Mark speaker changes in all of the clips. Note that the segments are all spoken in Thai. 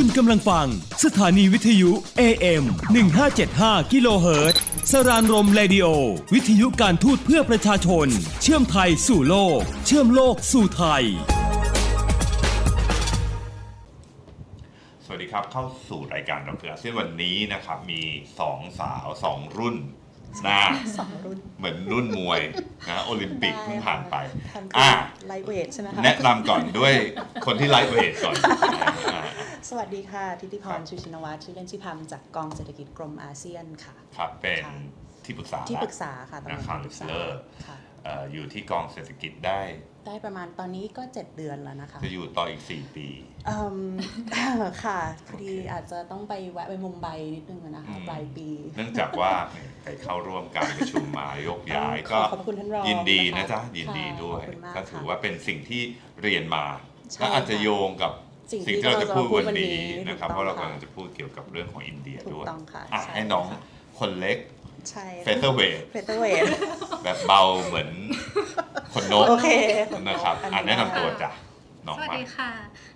Speaker 1: คุณกำลังฟัง สถานีวิทยุ AM 1575กิโลเฮิรตซ์สรานรมเรดิโอ วิทยุการทูตเพื่อประชาชน เชื่อมไทยสู่โลก เชื่อมโลกสู่ไทย
Speaker 2: สวัสดีครับเข้าสู่รายการเราเผื่อเส้นวันนี้นะครับ มีสองสาวสองรุ่นหน้า
Speaker 3: สองรุ่น
Speaker 2: เหมือนรุ่นมวยนะโอลิมปิก
Speaker 3: ได้
Speaker 2: เพิ่งผ่านไป
Speaker 3: ทำ
Speaker 2: อะ
Speaker 3: ไลท์เวทใช่ไหมคะ
Speaker 2: แนะนำก่อนด้วยคนที่ไลฟ์เวทก่อนอ่า
Speaker 3: สวัสดีค่ะ ทิติพร ชูชินวัตรชื่อเล่นชื่อพัมจากกองเศรษฐกิจกรมอาเซียนค่ะ
Speaker 2: ครับเป็น
Speaker 3: ค่ะ
Speaker 2: ที่ปรึกษา
Speaker 3: ที่ปรึกษาค่ะตำแหน่ง
Speaker 2: นะครับ
Speaker 3: ที่ปรึกษา
Speaker 2: เลิศ
Speaker 3: ค่ะ
Speaker 2: เอ่ออยู่ที่กองเศรษฐกิจได้
Speaker 3: ได้ประมาณตอนนี้ก็ 7 เดือนแล้วนะคะ
Speaker 2: จะอยู่ต่ออีก 4 ปี
Speaker 3: เอิ่มค่ะพอดีอาจจะต้องไปแวะไปมุมไบนิดนึงอะนะคะ
Speaker 2: อืม
Speaker 3: ปลายปี
Speaker 2: เนื่องจากว่าไปเข้าร่วมการประชุมมายกย้าย
Speaker 3: ข
Speaker 2: ก็
Speaker 3: อขอบคุณท่านรอง
Speaker 2: ยินดีนะ
Speaker 3: นะคะ
Speaker 2: จ๊ะยินดีด้วย
Speaker 3: ขอบคุณมาก
Speaker 2: ก็ถือ
Speaker 3: ค่ะ
Speaker 2: ว่าเป็นสิ่งที่เรียนมา
Speaker 3: ใช่
Speaker 2: และอาจจะ
Speaker 3: ค่ะ
Speaker 2: โยงกับ
Speaker 3: สิ่ง
Speaker 2: สิ่ง
Speaker 3: ที่
Speaker 2: ที่เราจะพูด
Speaker 3: เราจะพูด
Speaker 2: วันนี้
Speaker 3: วันนี้
Speaker 2: นะครับ
Speaker 3: ถูกต้อง
Speaker 2: เพราะเรา
Speaker 3: ค่ะ
Speaker 2: กำลังจะพูดเกี่ยวกับเรื่องของอินเดีย
Speaker 3: ถูก
Speaker 2: ด้วย
Speaker 3: ต้องค่ะ
Speaker 2: อะ
Speaker 3: ใช่
Speaker 2: ให้น้อง
Speaker 3: ค่ะ
Speaker 2: คนเล็ก
Speaker 3: ใช่
Speaker 2: เฟเธอร์เวท
Speaker 3: เฟเธอร์เวท
Speaker 2: แบบเบาเหมือนคนนก
Speaker 3: โอเค
Speaker 2: นะครับ
Speaker 3: อันนี้
Speaker 2: อะแนะนำตัวจ้ะน้อง
Speaker 4: สวัส
Speaker 2: มา
Speaker 4: ดีค่ะ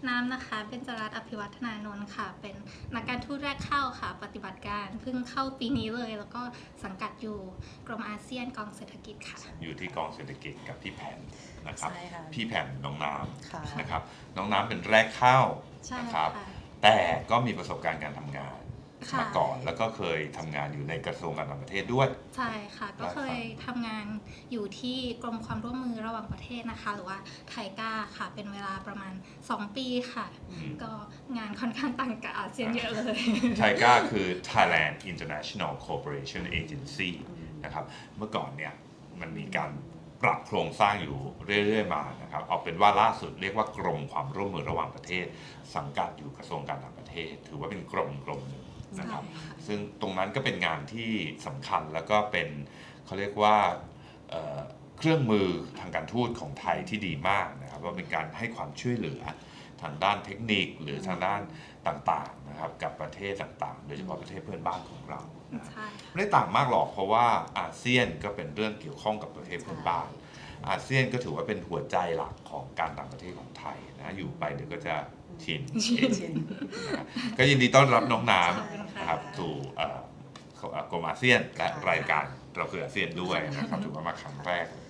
Speaker 4: น้ำนะคะ เป็นจรัสอภิวัฒนานนท์ค่ะ เป็นนักการทูตแรกเข้าค่ะ ปฏิบัติการเพิ่งเข้าปีนี้เลย แล้วก็สังกัดอยู่กรมอาเซียนกองเศรษฐกิจค่ะ
Speaker 2: อยู่ที่กองเศรษฐกิจกับพี่แผ่น นะครับ
Speaker 3: ใช่ค่ะ
Speaker 2: พี่แผ่นน้องน้
Speaker 3: ค่ะำ
Speaker 2: นะครับ น้องน้ำเป็นแรกเข้า
Speaker 4: ใช่
Speaker 2: นะครับ
Speaker 4: ค่ะ
Speaker 2: แต่ก็มีประสบการณ์การทำงาน
Speaker 4: ค่ะ
Speaker 2: มาก่อน แล้วก็เคยทำงานอยู่ในกระทรวงการต่างประเทศด้วย
Speaker 4: ใช่ค่ะ ก็เคยทำงานอยู่ที่กรมความร่วมมือระหว่างประเทศนะคะ หรือว่าไทก้าค่ะ เป็นเวลาประมาณ 2 ปีค่ะ
Speaker 2: อืม
Speaker 4: ก็งานค่อนข้างต่างกับอาเซียนเยอะเลย
Speaker 2: ไทก้าคือ Thailand International Cooperation Agency นะครับ เมื่อก่อนเนี่ยมันมีการ ปรับโครงสร้างอยู่เรื่อยๆมานะครับเอาเป็นว่าล่าสุดเรียกว่ากรมความร่วมมือระหว่างประเทศ สังกัดอยู่กระทรวงการต่างประเทศ ถือว่าเป็นกรมกรมหนึ่งนะครับ
Speaker 4: ใช่ค่ะ
Speaker 2: ซึ่งตรงนั้นก็เป็นงานที่สำคัญแล้วก็เป็นเขาเรียกว่าเอ่อเครื่องมือทางการทูตของไทยที่ดีมากนะครับว่าเป็นการให้ความช่วยเหลือ ทางด้านเทคนิคหรือทางด้านต่างๆนะครับกับประเทศต่างๆ โดยเฉพาะประเทศเพื่อนบ้านของเรานะ
Speaker 4: ใช่
Speaker 2: ไม่ได้ต่างมากหรอกเพราะว่าอาเซียนก็เป็นเรื่องเกี่ยวข้องกับประเทศเพื่อนบ้าน อาเซียนก็ถือว่าเป็นหัวใจหลักของการต่างประเทศของไทยนะอยู่ไปเดี๋ยวก็จะชินเอง
Speaker 3: ชิน
Speaker 2: นะครับก็ยินดีต้อนรับน้องน้
Speaker 4: ขอบคุณำค่ะ
Speaker 2: นะครับสู่เอ่อเอ่อกรมอาเซียนและ
Speaker 3: ค่ะ
Speaker 2: รายการเราคืออาเซียนด้วยนะครับถือว่ามาครั้งแรกเลย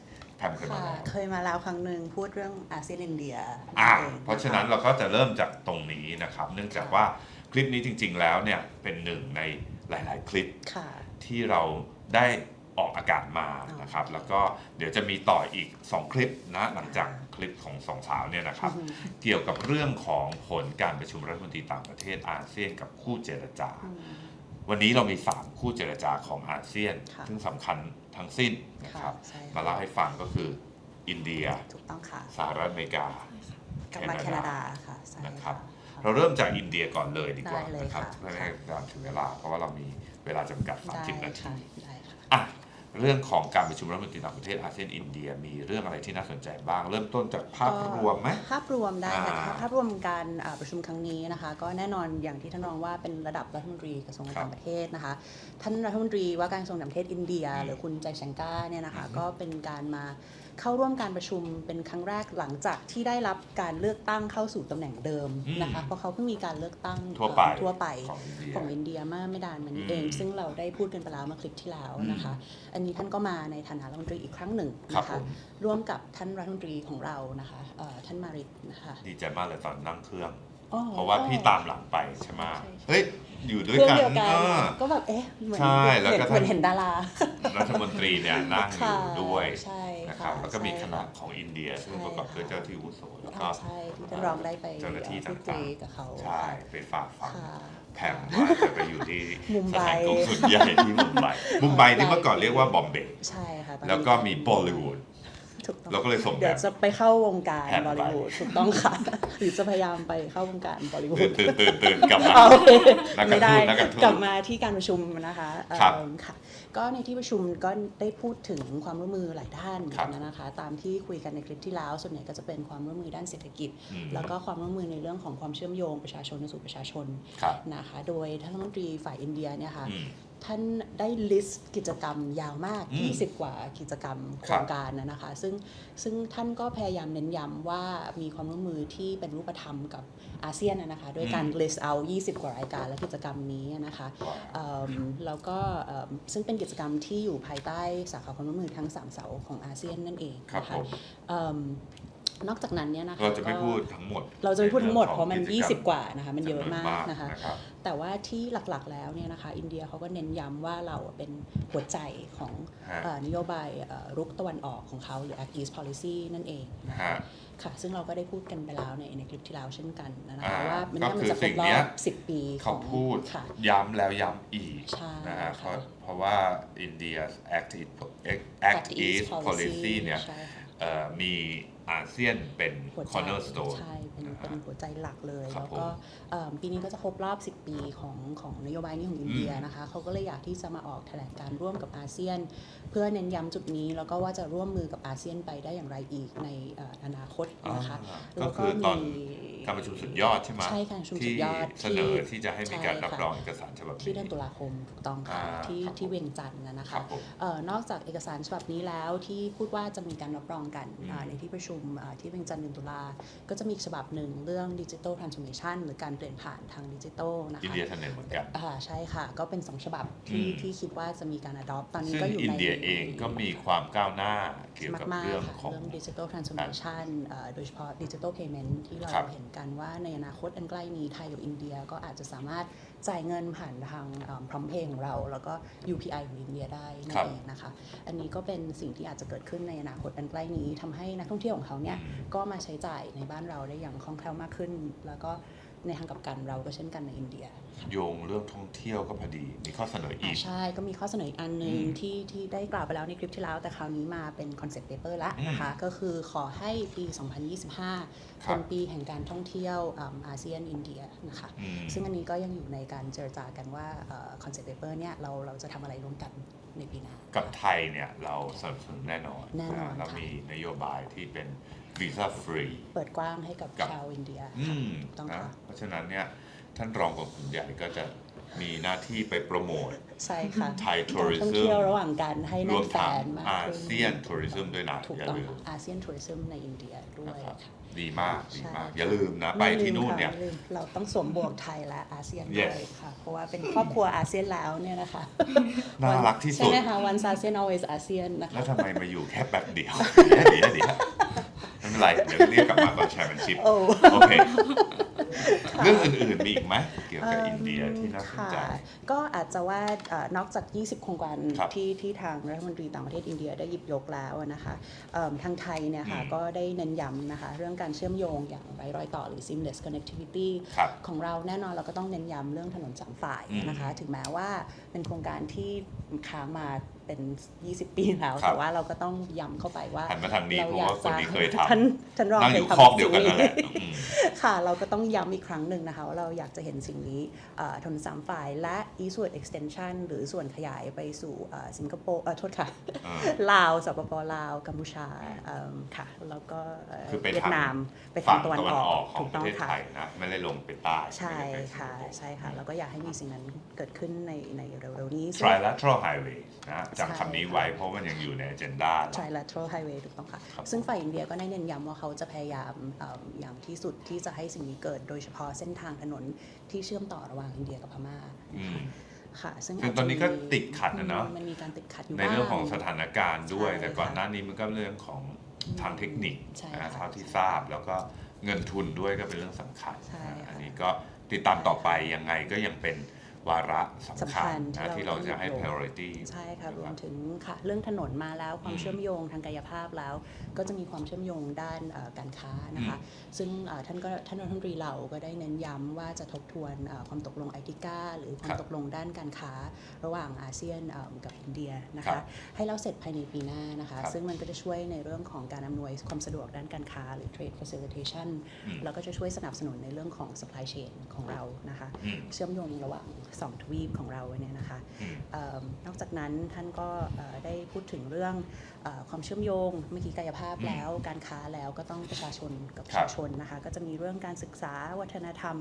Speaker 2: แพมเคยมา
Speaker 3: ค่ะ
Speaker 2: แล้ว
Speaker 3: เคยมาแล้วครั้งหนึ่งพูดเรื่องอาเซียนอินเดีย
Speaker 2: อ่า
Speaker 3: อง
Speaker 2: เพราะฉะนั้นเราก็จะเริ่มจากตรงนี้นะครับ เนื่องจากว่าคลิปนี้จริง ๆ แล้วเนี่ยเป็นหนึ่งในหลาย ๆ คลิป
Speaker 3: ค่ะ
Speaker 2: ที่เราได้ออกอากาศมานะครับ แล้วก็เดี๋ยวจะมีต่ออีก 2 คลิปนะหลังจากคลิปของสองสาวเนี่ยนะครับ
Speaker 3: อือฮึ
Speaker 2: เกี่ยวกับเรื่องของผลการประชุมรัฐมนตรีต่างประเทศอาเซียนกับคู่เจรจา
Speaker 3: อืม
Speaker 2: วันนี้เรามี 3 คู่เจรจาของอาเซียน
Speaker 3: ค่ะ
Speaker 2: ซึ่งสำคัญ ทั้งสิ้นนะครับ
Speaker 3: ค่ะใช่
Speaker 2: มาเล่าให้ฟังก็คืออินเดีย
Speaker 3: ถูกต้องค่ะ
Speaker 2: สหรัฐอเมริกา
Speaker 3: กลับมาแคนาดาค่ะใช่
Speaker 2: นะครับ
Speaker 3: ค่ะ
Speaker 2: เราเริ่มจากอินเดียก่อนเลยดีกว่า
Speaker 3: ได้เลย
Speaker 2: นะครับ
Speaker 3: ค่ะ
Speaker 2: เพื่อไม่ให้การถึงเวลา เพราะว่าเรามีเวลาจำกัด
Speaker 3: ได้
Speaker 2: 30 นาที
Speaker 3: ค่ะได้ค่ะ
Speaker 2: อะ เรื่องของการประชุมรัฐมนตรีต่างประเทศอาเซียนอินเดียมีเรื่องอะไรที่น่าสนใจบ้าง เริ่มต้นจากภาพรวมไหม
Speaker 3: ภาพรวมได้ค่ะ
Speaker 2: อ่า
Speaker 3: ภาพรวมการอ่าประชุมครั้งนี้นะคะ ก็แน่นอนอย่างที่ท่านรองว่าเป็นระดับรัฐมนตรีกระทรวงการ
Speaker 2: ครับ
Speaker 3: ต่างประเทศนะคะ ท่านรัฐมนตรีว่าการกระทรวงต่างประเทศอินเดีย
Speaker 2: อืม
Speaker 3: หรือคุณใจชังก้าเนี่ยนะคะ
Speaker 2: อืม
Speaker 3: ก็เป็นการมาเข้าร่วมการประชุมเป็นครั้งแรกหลังจากที่ได้รับการเลือกตั้งเข้าสู่ตำแหน่งเดิมนะคะเพราะเขาเพิ่งมีการเลือกตั้ง
Speaker 2: ทั่วไป
Speaker 3: เอ่อทั่วไป
Speaker 2: ของอินเดีย
Speaker 3: ของอินเดียเมื่อไม่นานมานี้
Speaker 2: อืม
Speaker 3: เอง ซึ่งเราได้พูดกันไปแล้วเมื่อคลิปที่แล้วนะคะ อันนี้ท่านก็มาในฐานะรัฐมนตรีอีกครั้งหนึ่ง
Speaker 2: ครับ
Speaker 3: นะ
Speaker 2: ผ
Speaker 3: คะ
Speaker 2: ม
Speaker 3: ร่วมกับท่านรัฐมนตรีของเรานะคะเอ่อท่านมาริกนะคะ
Speaker 2: ดีใจมากเลยตอนนั่งเครื่อง
Speaker 3: อ๋อ
Speaker 2: เพราะว่าพี่ตามหลังไปใช่ไหม
Speaker 3: ใช่ใช่
Speaker 2: เฮ้ยอยู่ด้วย
Speaker 3: เครื่อง
Speaker 2: กัน
Speaker 3: เดียวกัน
Speaker 2: เออ
Speaker 3: ก็แบบเอ๊ะเหมือน
Speaker 2: ใช่แล้วก็
Speaker 3: เหมือนเห็นดารา
Speaker 2: รัฐมนตรีเนี่ยนั่งอ
Speaker 3: ค่ะ
Speaker 2: ยู่ด้วย
Speaker 3: ใช่
Speaker 2: นะครับ
Speaker 3: ค่ะ
Speaker 2: แล้วก็มี
Speaker 3: ใช่
Speaker 2: คณะของอินเดีย ซึ่งประกอบด้วยเจ้าที่อาวุโสแล้วก็
Speaker 3: อ่าใช่ที่ท่านรองได้ไป
Speaker 2: เจ้าหน้าที่
Speaker 3: พูดคุ
Speaker 2: ต่าง
Speaker 3: ย
Speaker 2: ๆ
Speaker 3: กับเขา
Speaker 2: ใช่ไปฝากฝัง
Speaker 3: ค่ะ
Speaker 2: แผ่นว่าจะไปอยู่ที่
Speaker 3: มุม
Speaker 2: ส
Speaker 3: ไบ
Speaker 2: ถานกงสุลใหญ่ที่มุมไบมุมไบนี่เมื่อก่อนเรียกว่าบอมเบย์
Speaker 3: ใช่ค่ะตอนนี้
Speaker 2: แล้วก็มีบอลลีวูด
Speaker 3: ถูกต้อง
Speaker 2: เราก็เลยส่ง
Speaker 3: เดี๋ยว
Speaker 2: แบบ
Speaker 3: จะไปเข้าวงการ
Speaker 2: แผ่นไป
Speaker 3: บอลลีวูดถูกต้องค่ะ หรือจะพยายามไปเข้าวงการบอลลีวู
Speaker 2: ตื่
Speaker 3: ด
Speaker 2: นตื่นตื่นตื่นกลับมา
Speaker 3: เอาโอเค
Speaker 2: นักการ
Speaker 3: ไม่ได้
Speaker 2: ทูตนักการทูต
Speaker 3: กลับมาที่การประชุมนะคะเอิ่ม
Speaker 2: ครับ
Speaker 3: ค่ะ ก็ในที่ประชุมก็ได้พูดถึงความร่วมมือหลายด้าน
Speaker 2: ครับ
Speaker 3: นะคะ ตามที่คุยกันในคลิปที่แล้ว ส่วนใหญ่ก็จะเป็นความร่วมมือด้านเศรษฐกิจ
Speaker 2: อืม
Speaker 3: แล้วก็ความร่วมมือในเรื่องของความเชื่อมโยงประชาชนสู่ประชาชน
Speaker 2: ครับ
Speaker 3: นะคะ โดยท่านรัฐมนตรีฝ่ายอินเดียเนี่ยค่ะ
Speaker 2: อืม
Speaker 3: ท่านได้ list กิจกรรมยาวมาก
Speaker 2: อืม
Speaker 3: 20 กว่ากิจกรรมโค
Speaker 2: ค
Speaker 3: ร
Speaker 2: รับ
Speaker 3: งการนะนะคะ ซึ่งซึ่งท่านก็พยายามเน้นย้ำว่ามีความร่วมมือที่เป็นรูปธรรมกับอาเซียนนะนะคะ ด้วยการ list out 20 กว่ารายการและกิจกรรมนี้นะคะเอิ่มแล้วก็เอิ่มซึ่งเป็นกิจกรรมที่อยู่ภายใต้สาขาความร่วมมือทั้ง 3 เสาของอาเซียนนั่นเอง
Speaker 2: ครับ
Speaker 3: นะ
Speaker 2: ผ
Speaker 3: คะ
Speaker 2: ม
Speaker 3: เอิ่ม นอกจากนั้นเนี่ยนะคะ
Speaker 2: เราจะไม่
Speaker 3: ก็
Speaker 2: พูดทั้งหมด
Speaker 3: เราจะไม่พูดทั้งหมด
Speaker 2: ใเพ
Speaker 3: ราะมัน
Speaker 2: องจกรร
Speaker 3: 20 กว่านะคะมันเยอะมาก
Speaker 2: จำว
Speaker 3: นะคะ
Speaker 2: นะครับ
Speaker 3: แต่ว่าที่หลักๆแล้วเนี่ยนะคะ อินเดียเขาก็เน้นย้ำว่าเราเป็นหัวใจของ
Speaker 2: ฮะ
Speaker 3: เอ่อนโยบายเอ่อรุกตะวันออกของเขาหรือ Act East Policy นั่นเองนะ
Speaker 2: ฮะ
Speaker 3: คะค่ะซึ่งเราก็ได้พูดกันไปแล้วในในคลิปที่แล้วเช่นกันนะ
Speaker 2: อ่า
Speaker 3: คะว่ามัน
Speaker 2: ก็
Speaker 3: น่า
Speaker 2: คือ
Speaker 3: จะคร
Speaker 2: สิ่
Speaker 3: บ
Speaker 2: ง
Speaker 3: รอ
Speaker 2: เนี้ย
Speaker 3: บ10ปีข
Speaker 2: เขา
Speaker 3: อง
Speaker 2: พูด
Speaker 3: ค่ะ
Speaker 2: ย้ำแล้วย้ำอีก
Speaker 3: ใช่
Speaker 2: นะฮะเพ
Speaker 3: ค่ะ
Speaker 2: ราะเพราะว่าอินเดีย Act East Act East Policy เนี่ย
Speaker 3: ใช่ค่ะ
Speaker 2: เอ่อ มีอาเซียนเป็น
Speaker 3: หัวใจ
Speaker 2: cornerstone
Speaker 3: ใช่ เป็น
Speaker 2: นะฮะ
Speaker 3: เป็นหัวใจหลักเลย
Speaker 2: ครับ
Speaker 3: แล้วก็เอิ่มปีนี้ก็จะครบรอบ 10 ปีของของนโยบายนี้ของอินเดีย
Speaker 2: อืม
Speaker 3: นะคะเขาก็เลยอยากที่จะมาออกแถลงการร่วมกับอาเซียน เพื่อเน้นย้ำจุดนี้ แล้วก็ว่าจะร่วมมือกับอาเซียนไปได้อย่างไรอีกในเอ่ออนาคตนะคะ
Speaker 2: อ่า
Speaker 3: แล้
Speaker 2: ก็
Speaker 3: ว
Speaker 2: คือตอน
Speaker 3: มี
Speaker 2: การประชุมสุดยอดใช่ไหม
Speaker 3: ใช่การประชุมสุ
Speaker 2: ที่
Speaker 3: ดยอด
Speaker 2: เสนอที่จะให้มีการ
Speaker 3: ใช่
Speaker 2: รับ
Speaker 3: ค่ะ
Speaker 2: รองเอกสารฉบับนี้
Speaker 3: ที่เดือนตุลาคมถูกต้องค่ะ
Speaker 2: อ่า
Speaker 3: ที่
Speaker 2: ครับ
Speaker 3: ที่เวียงจันทร์นะนะ
Speaker 2: ครั
Speaker 3: คะ
Speaker 2: บผม
Speaker 3: เอ่อนอกจากเอกสารฉบับนี้แล้วที่พูดว่าจะมีการรับรองกัน
Speaker 2: อืม
Speaker 3: อ่าในที่ประชุมอ่าที่เวียงจันทร์เดือนตุลาก็จะมีอีกฉบับหนึ่งเรื่องดิจิทัลทรานส์ o r เมชันหรือการเปลี่ยนผ่านทางดิจิทัลนะ
Speaker 2: อิน
Speaker 3: คะ
Speaker 2: เดียเสนอเหมือนกัน
Speaker 3: อ่าใช่ค่ะ ก็เป็น 2 ฉบับที่
Speaker 2: อืม
Speaker 3: ที่คิดว่าจะมีการ adopt ตอนนี้
Speaker 2: ซึ่ง
Speaker 3: ก็อยู่
Speaker 2: อิน
Speaker 3: ใน
Speaker 2: เดียเองก็มีความก้าวหน้าเกี่ยวกับ
Speaker 3: มากๆ
Speaker 2: เรื่อง
Speaker 3: ค่ะ
Speaker 2: ของ
Speaker 3: เรื่องดิจิทัลทรานส์ o r เมชันโดยเฉพาะดิจิทัลเพย์เมนที่เรา
Speaker 2: ครับ
Speaker 3: เห็นกันว่าในอนาคตอันใกล้นี้ไทยกับอินเดียก็อาจจะสามารถ จ่ายเงินผ่านทางพร้อมเพย์ของเรา แล้วก็ UPI ของอินเดียได้นั่
Speaker 2: ครั
Speaker 3: น
Speaker 2: บ
Speaker 3: เองนะคะ อันนี้ก็เป็นสิ่งที่อาจจะเกิดขึ้นในอนาคตอันใกล้นี้ทำให้นักท่องเที่ยวของเขาเนี่ย
Speaker 2: อืม
Speaker 3: ก็มาใช้จ่ายในบ้านเราได้อย่างคล่องแคล่วมากขึ้น แล้วก็ ในทางกลับกันเราก็เช่นกันในอินเดีย
Speaker 2: โยงเรื่องท่องเที่ยวก็พอดีมีข้อเสนออี
Speaker 3: อ่ากใช่ก็มีข้อเสนออีกอันหนึ่ง
Speaker 2: อืม
Speaker 3: ที่ที่ได้กล่าวไปแล้วในคลิปที่แล้ว แต่คราวนี้มาเป็นคอนเซ็ปต์เปเปอร์ละนะคะ ก็คือขอให้ปี 2025
Speaker 2: ครั
Speaker 3: เป็
Speaker 2: บ
Speaker 3: นปีแห่งการท่องเที่ยวอ่าอาเซียนอินเดียนะคะ
Speaker 2: อืม
Speaker 3: ซึ่งอันนี้ก็ยังอยู่ในการเจรจากันว่าคอนเซ็ปต์เปเปอร์เนี่ยเราเราจะทำอะไรร่วมกันในปีหน้า
Speaker 2: กับไทยเนี่ยเราสนับสนุนแน่นอน
Speaker 3: แน่นอน
Speaker 2: เรา
Speaker 3: ค่ะ
Speaker 2: มีนโยบายที่เป็น วีซ่าฟรี
Speaker 3: เปิดกว้างให้กับ
Speaker 2: กับ
Speaker 3: ชาวอินเดีย
Speaker 2: อืม
Speaker 3: ต้อง
Speaker 2: นะ
Speaker 3: ค่ะ
Speaker 2: เพราะฉะนั้นเนี่ยท่านรองกองทุนใหญ่ก็จะมีหน้าที่ไปโปรโมท
Speaker 3: ใช่ค่ะ
Speaker 2: ไทย
Speaker 3: การท่อง
Speaker 2: tourism
Speaker 3: เที่ยวระหว่างกันให้
Speaker 2: ร
Speaker 3: แน่
Speaker 2: วนม
Speaker 3: แฟ
Speaker 2: ทั้ง
Speaker 3: นมาก
Speaker 2: อา
Speaker 3: ขึ้น
Speaker 2: เซียนทัวริซึมด้วยนะ
Speaker 3: ถูก
Speaker 2: อย่า
Speaker 3: ต้อง
Speaker 2: ลืม
Speaker 3: ค่ะอาเซียนทัวริซึมในอินเดียด้ว
Speaker 2: นะ
Speaker 3: ย
Speaker 2: ครับ
Speaker 3: ค่ะ
Speaker 2: ดีมากดีมาก
Speaker 3: ใช่
Speaker 2: อย่าลืมนะ ไปที่นู่นเนี่ย
Speaker 3: ไม่ลืมค่ะไม่ลืมเราต้องสวมบวกไทยและอาเซียน
Speaker 2: Yes
Speaker 3: ด้วยค่ะ เพราะว่าเป็นครอบครัวอาเซียนแล้วเนี่ยนะคะ
Speaker 2: น่ารักที่สุด
Speaker 3: ใช่ไหมคะวันอาเซียน always อาเซียนนะ
Speaker 2: แล้
Speaker 3: คะ
Speaker 2: วทำไมมาอยู่แค่แบบเดียว เดี๋ยวเดี๋ยวเดี๋ยว ไม่เป็นไรเดี๋ยวเรียกกลับมาตอนแชร์เป็นชิป
Speaker 3: โอ้
Speaker 2: โอเคเรื่องอื่นๆมีอีกไหมเกี่ยวกับอินเดียที่น่าสนใจ
Speaker 3: ค่ะก็อาจจะว่าเอ่อนอกจาก 20 โครงการ
Speaker 2: ครับ
Speaker 3: ที่ที่ทางรัฐมนตรีต่างประเทศอินเดียได้หยิบยกแล้วนะคะเอิ่มทางไทยเนี่ยค่ะ
Speaker 2: อืม
Speaker 3: ก็ได้เน้นย้ำนะคะเรื่องการเชื่อมโยงอย่างไร้รอยต่อหรือ seamless connectivity
Speaker 2: ครับ
Speaker 3: ของเราแน่นอนเราก็ต้องเน้นย้ำเรื่องถนนสามฝ่าย
Speaker 2: อืม
Speaker 3: นะคะถึงแม้ว่าเป็นโครงการที่ค้างมาเป็น 20 ปีแล้ว
Speaker 2: ครับ
Speaker 3: แต่ว่าเราก็ต้องย้ำเข้าไปว่า
Speaker 2: หันมาทางนี้
Speaker 3: เรา
Speaker 2: เพราะ
Speaker 3: อยา
Speaker 2: ว่ากคน
Speaker 3: จะ
Speaker 2: นี้เคยท
Speaker 3: ท่านท่านรองำ
Speaker 2: นั่ง
Speaker 3: เค
Speaker 2: อยยู่
Speaker 3: ทำ
Speaker 2: คอกเดียวกัน
Speaker 3: สิ่ง
Speaker 2: นั่นแหละอืม
Speaker 3: ค่ะ เราก็ต้องย้ำอีกครั้งหนึ่งนะคะว่าเราอยากจะเห็นสิ่งนี้เอ่อถนนสามฝ่ายและ eastward extension หรือส่วนขยายไปสู่เอ่อสิงคโปร์เอ่อโทษค่ะ
Speaker 2: เออ
Speaker 3: ลาวสปปลาว กัมพูชาเอิ่มค่ะ แล้วก็เอ่อ
Speaker 2: คือไปทาง
Speaker 3: เวียดนาม ไปทา
Speaker 2: ฝั่
Speaker 3: ง
Speaker 2: ง
Speaker 3: ตะวัน
Speaker 2: ตะวัน
Speaker 3: ออ
Speaker 2: ออกกขอ
Speaker 3: ถู
Speaker 2: ง
Speaker 3: ก
Speaker 2: ป
Speaker 3: ต้
Speaker 2: ระ
Speaker 3: อง
Speaker 2: เทศ
Speaker 3: ค่ะ
Speaker 2: ไทยนะไม่ได้ลงไปใต้
Speaker 3: ใช่
Speaker 2: ไม่ได้ไปสิง
Speaker 3: ค่ะ
Speaker 2: คโปร์
Speaker 3: ใช่ค่ะ แล้วก็อยากให้มีสิ่งนั้นเกิดขึ้นในในเร็วๆนี้ซึ่ง
Speaker 2: trilateral highway นะจำคำนี้
Speaker 3: ใช่ค่ะ
Speaker 2: ไว้เพราะมันยังอยู่ใน agenda เรา
Speaker 3: trilateral highway ถูกต้องค่ะ
Speaker 2: ครับ
Speaker 3: ซึ่งฝ่ายอินเดียก็ได้เน้นย้ำว่าเขาจะพยายามเอิ่มอย่างที่สุดที่จะให้สิ่งนี้เกิดโดยเฉพาะเส้นทางถนนที่เชื่อมต่อระหว่างอินเดียกับพม่า
Speaker 2: อืม
Speaker 3: ค่ะซึ่ง
Speaker 2: ซึ่งตอนนี้ก็ติดขัดนะเนอะ
Speaker 3: มันมีการติดขัดอยู่
Speaker 2: ในเรื่องของ
Speaker 3: บ้า
Speaker 2: สถานการณ์ด้วย
Speaker 3: ใช่
Speaker 2: แต่ก่อน
Speaker 3: ค่ะ
Speaker 2: หน้านี้มันก็เรื่องของทางเทคนิค
Speaker 3: ใช่
Speaker 2: นะ
Speaker 3: ค่ะ
Speaker 2: เท่าที่ทราบแล้วก็เงินทุนด้วยก็เป็นเรื่องสำคัญ
Speaker 3: ใช่
Speaker 2: นะ
Speaker 3: ค่ะ
Speaker 2: อันนี้ก็ติดตามต่อไปยังไงก็ยังเป็น วาระสำ
Speaker 3: สำคั
Speaker 2: คัญ
Speaker 3: ญ
Speaker 2: นะ
Speaker 3: ที่
Speaker 2: ที่
Speaker 3: เรา
Speaker 2: เราจะให้
Speaker 3: ต้องยก
Speaker 2: priority
Speaker 3: ใช่ค่ะ
Speaker 2: น
Speaker 3: รว
Speaker 2: ค
Speaker 3: ม
Speaker 2: บ
Speaker 3: ถึงค่ะเรื่องถนนมาแล้วความ
Speaker 2: อืม
Speaker 3: เชื่อมโยงทางกายภาพแล้ว ก็จะมีความเชื่อมโยงด้านเอ่อการค้านะคะ ซึ่งเอ่อท่านก็ท่านรัฐมนตรีเราก็ได้เน้นย้ำว่าจะทบทวนเอ่อความตกลงไอติก้าหรือควา
Speaker 2: ครั
Speaker 3: ม
Speaker 2: บ
Speaker 3: ตกลงด้านการค้าระหว่างอาเซียนเอิ่มกับอินเดียนะ
Speaker 2: ครั
Speaker 3: คะ
Speaker 2: บ
Speaker 3: ให้เราเสร็จภายในปีหน้านะคะ
Speaker 2: ครับ
Speaker 3: ซึ่งมันก็จะช่วยในเรื่องของการอำนวยความสะดวกด้านการค้าหรือ trade facilitation
Speaker 2: อืม
Speaker 3: แล้วก็จะช่วยสนับสนุนในเรื่องของ supply chain ของเรานะคะ
Speaker 2: อืม
Speaker 3: เชื่อมโยงระหว่างสองทวีปของเราเนี่ยนะคะ
Speaker 2: อืม
Speaker 3: เออนอกจากนั้นท่านก็เอ่อได้พูดถึงเรื่องเออความเชื่อมโยงเมื่อกี้กายภาพ
Speaker 2: อืม
Speaker 3: แล้วการค้าแล้วก็ต้องประชาชนกับป
Speaker 2: ครับ
Speaker 3: ระชาชนนะคะก็จะมีเรื่องการศึกษาวัฒนธรรม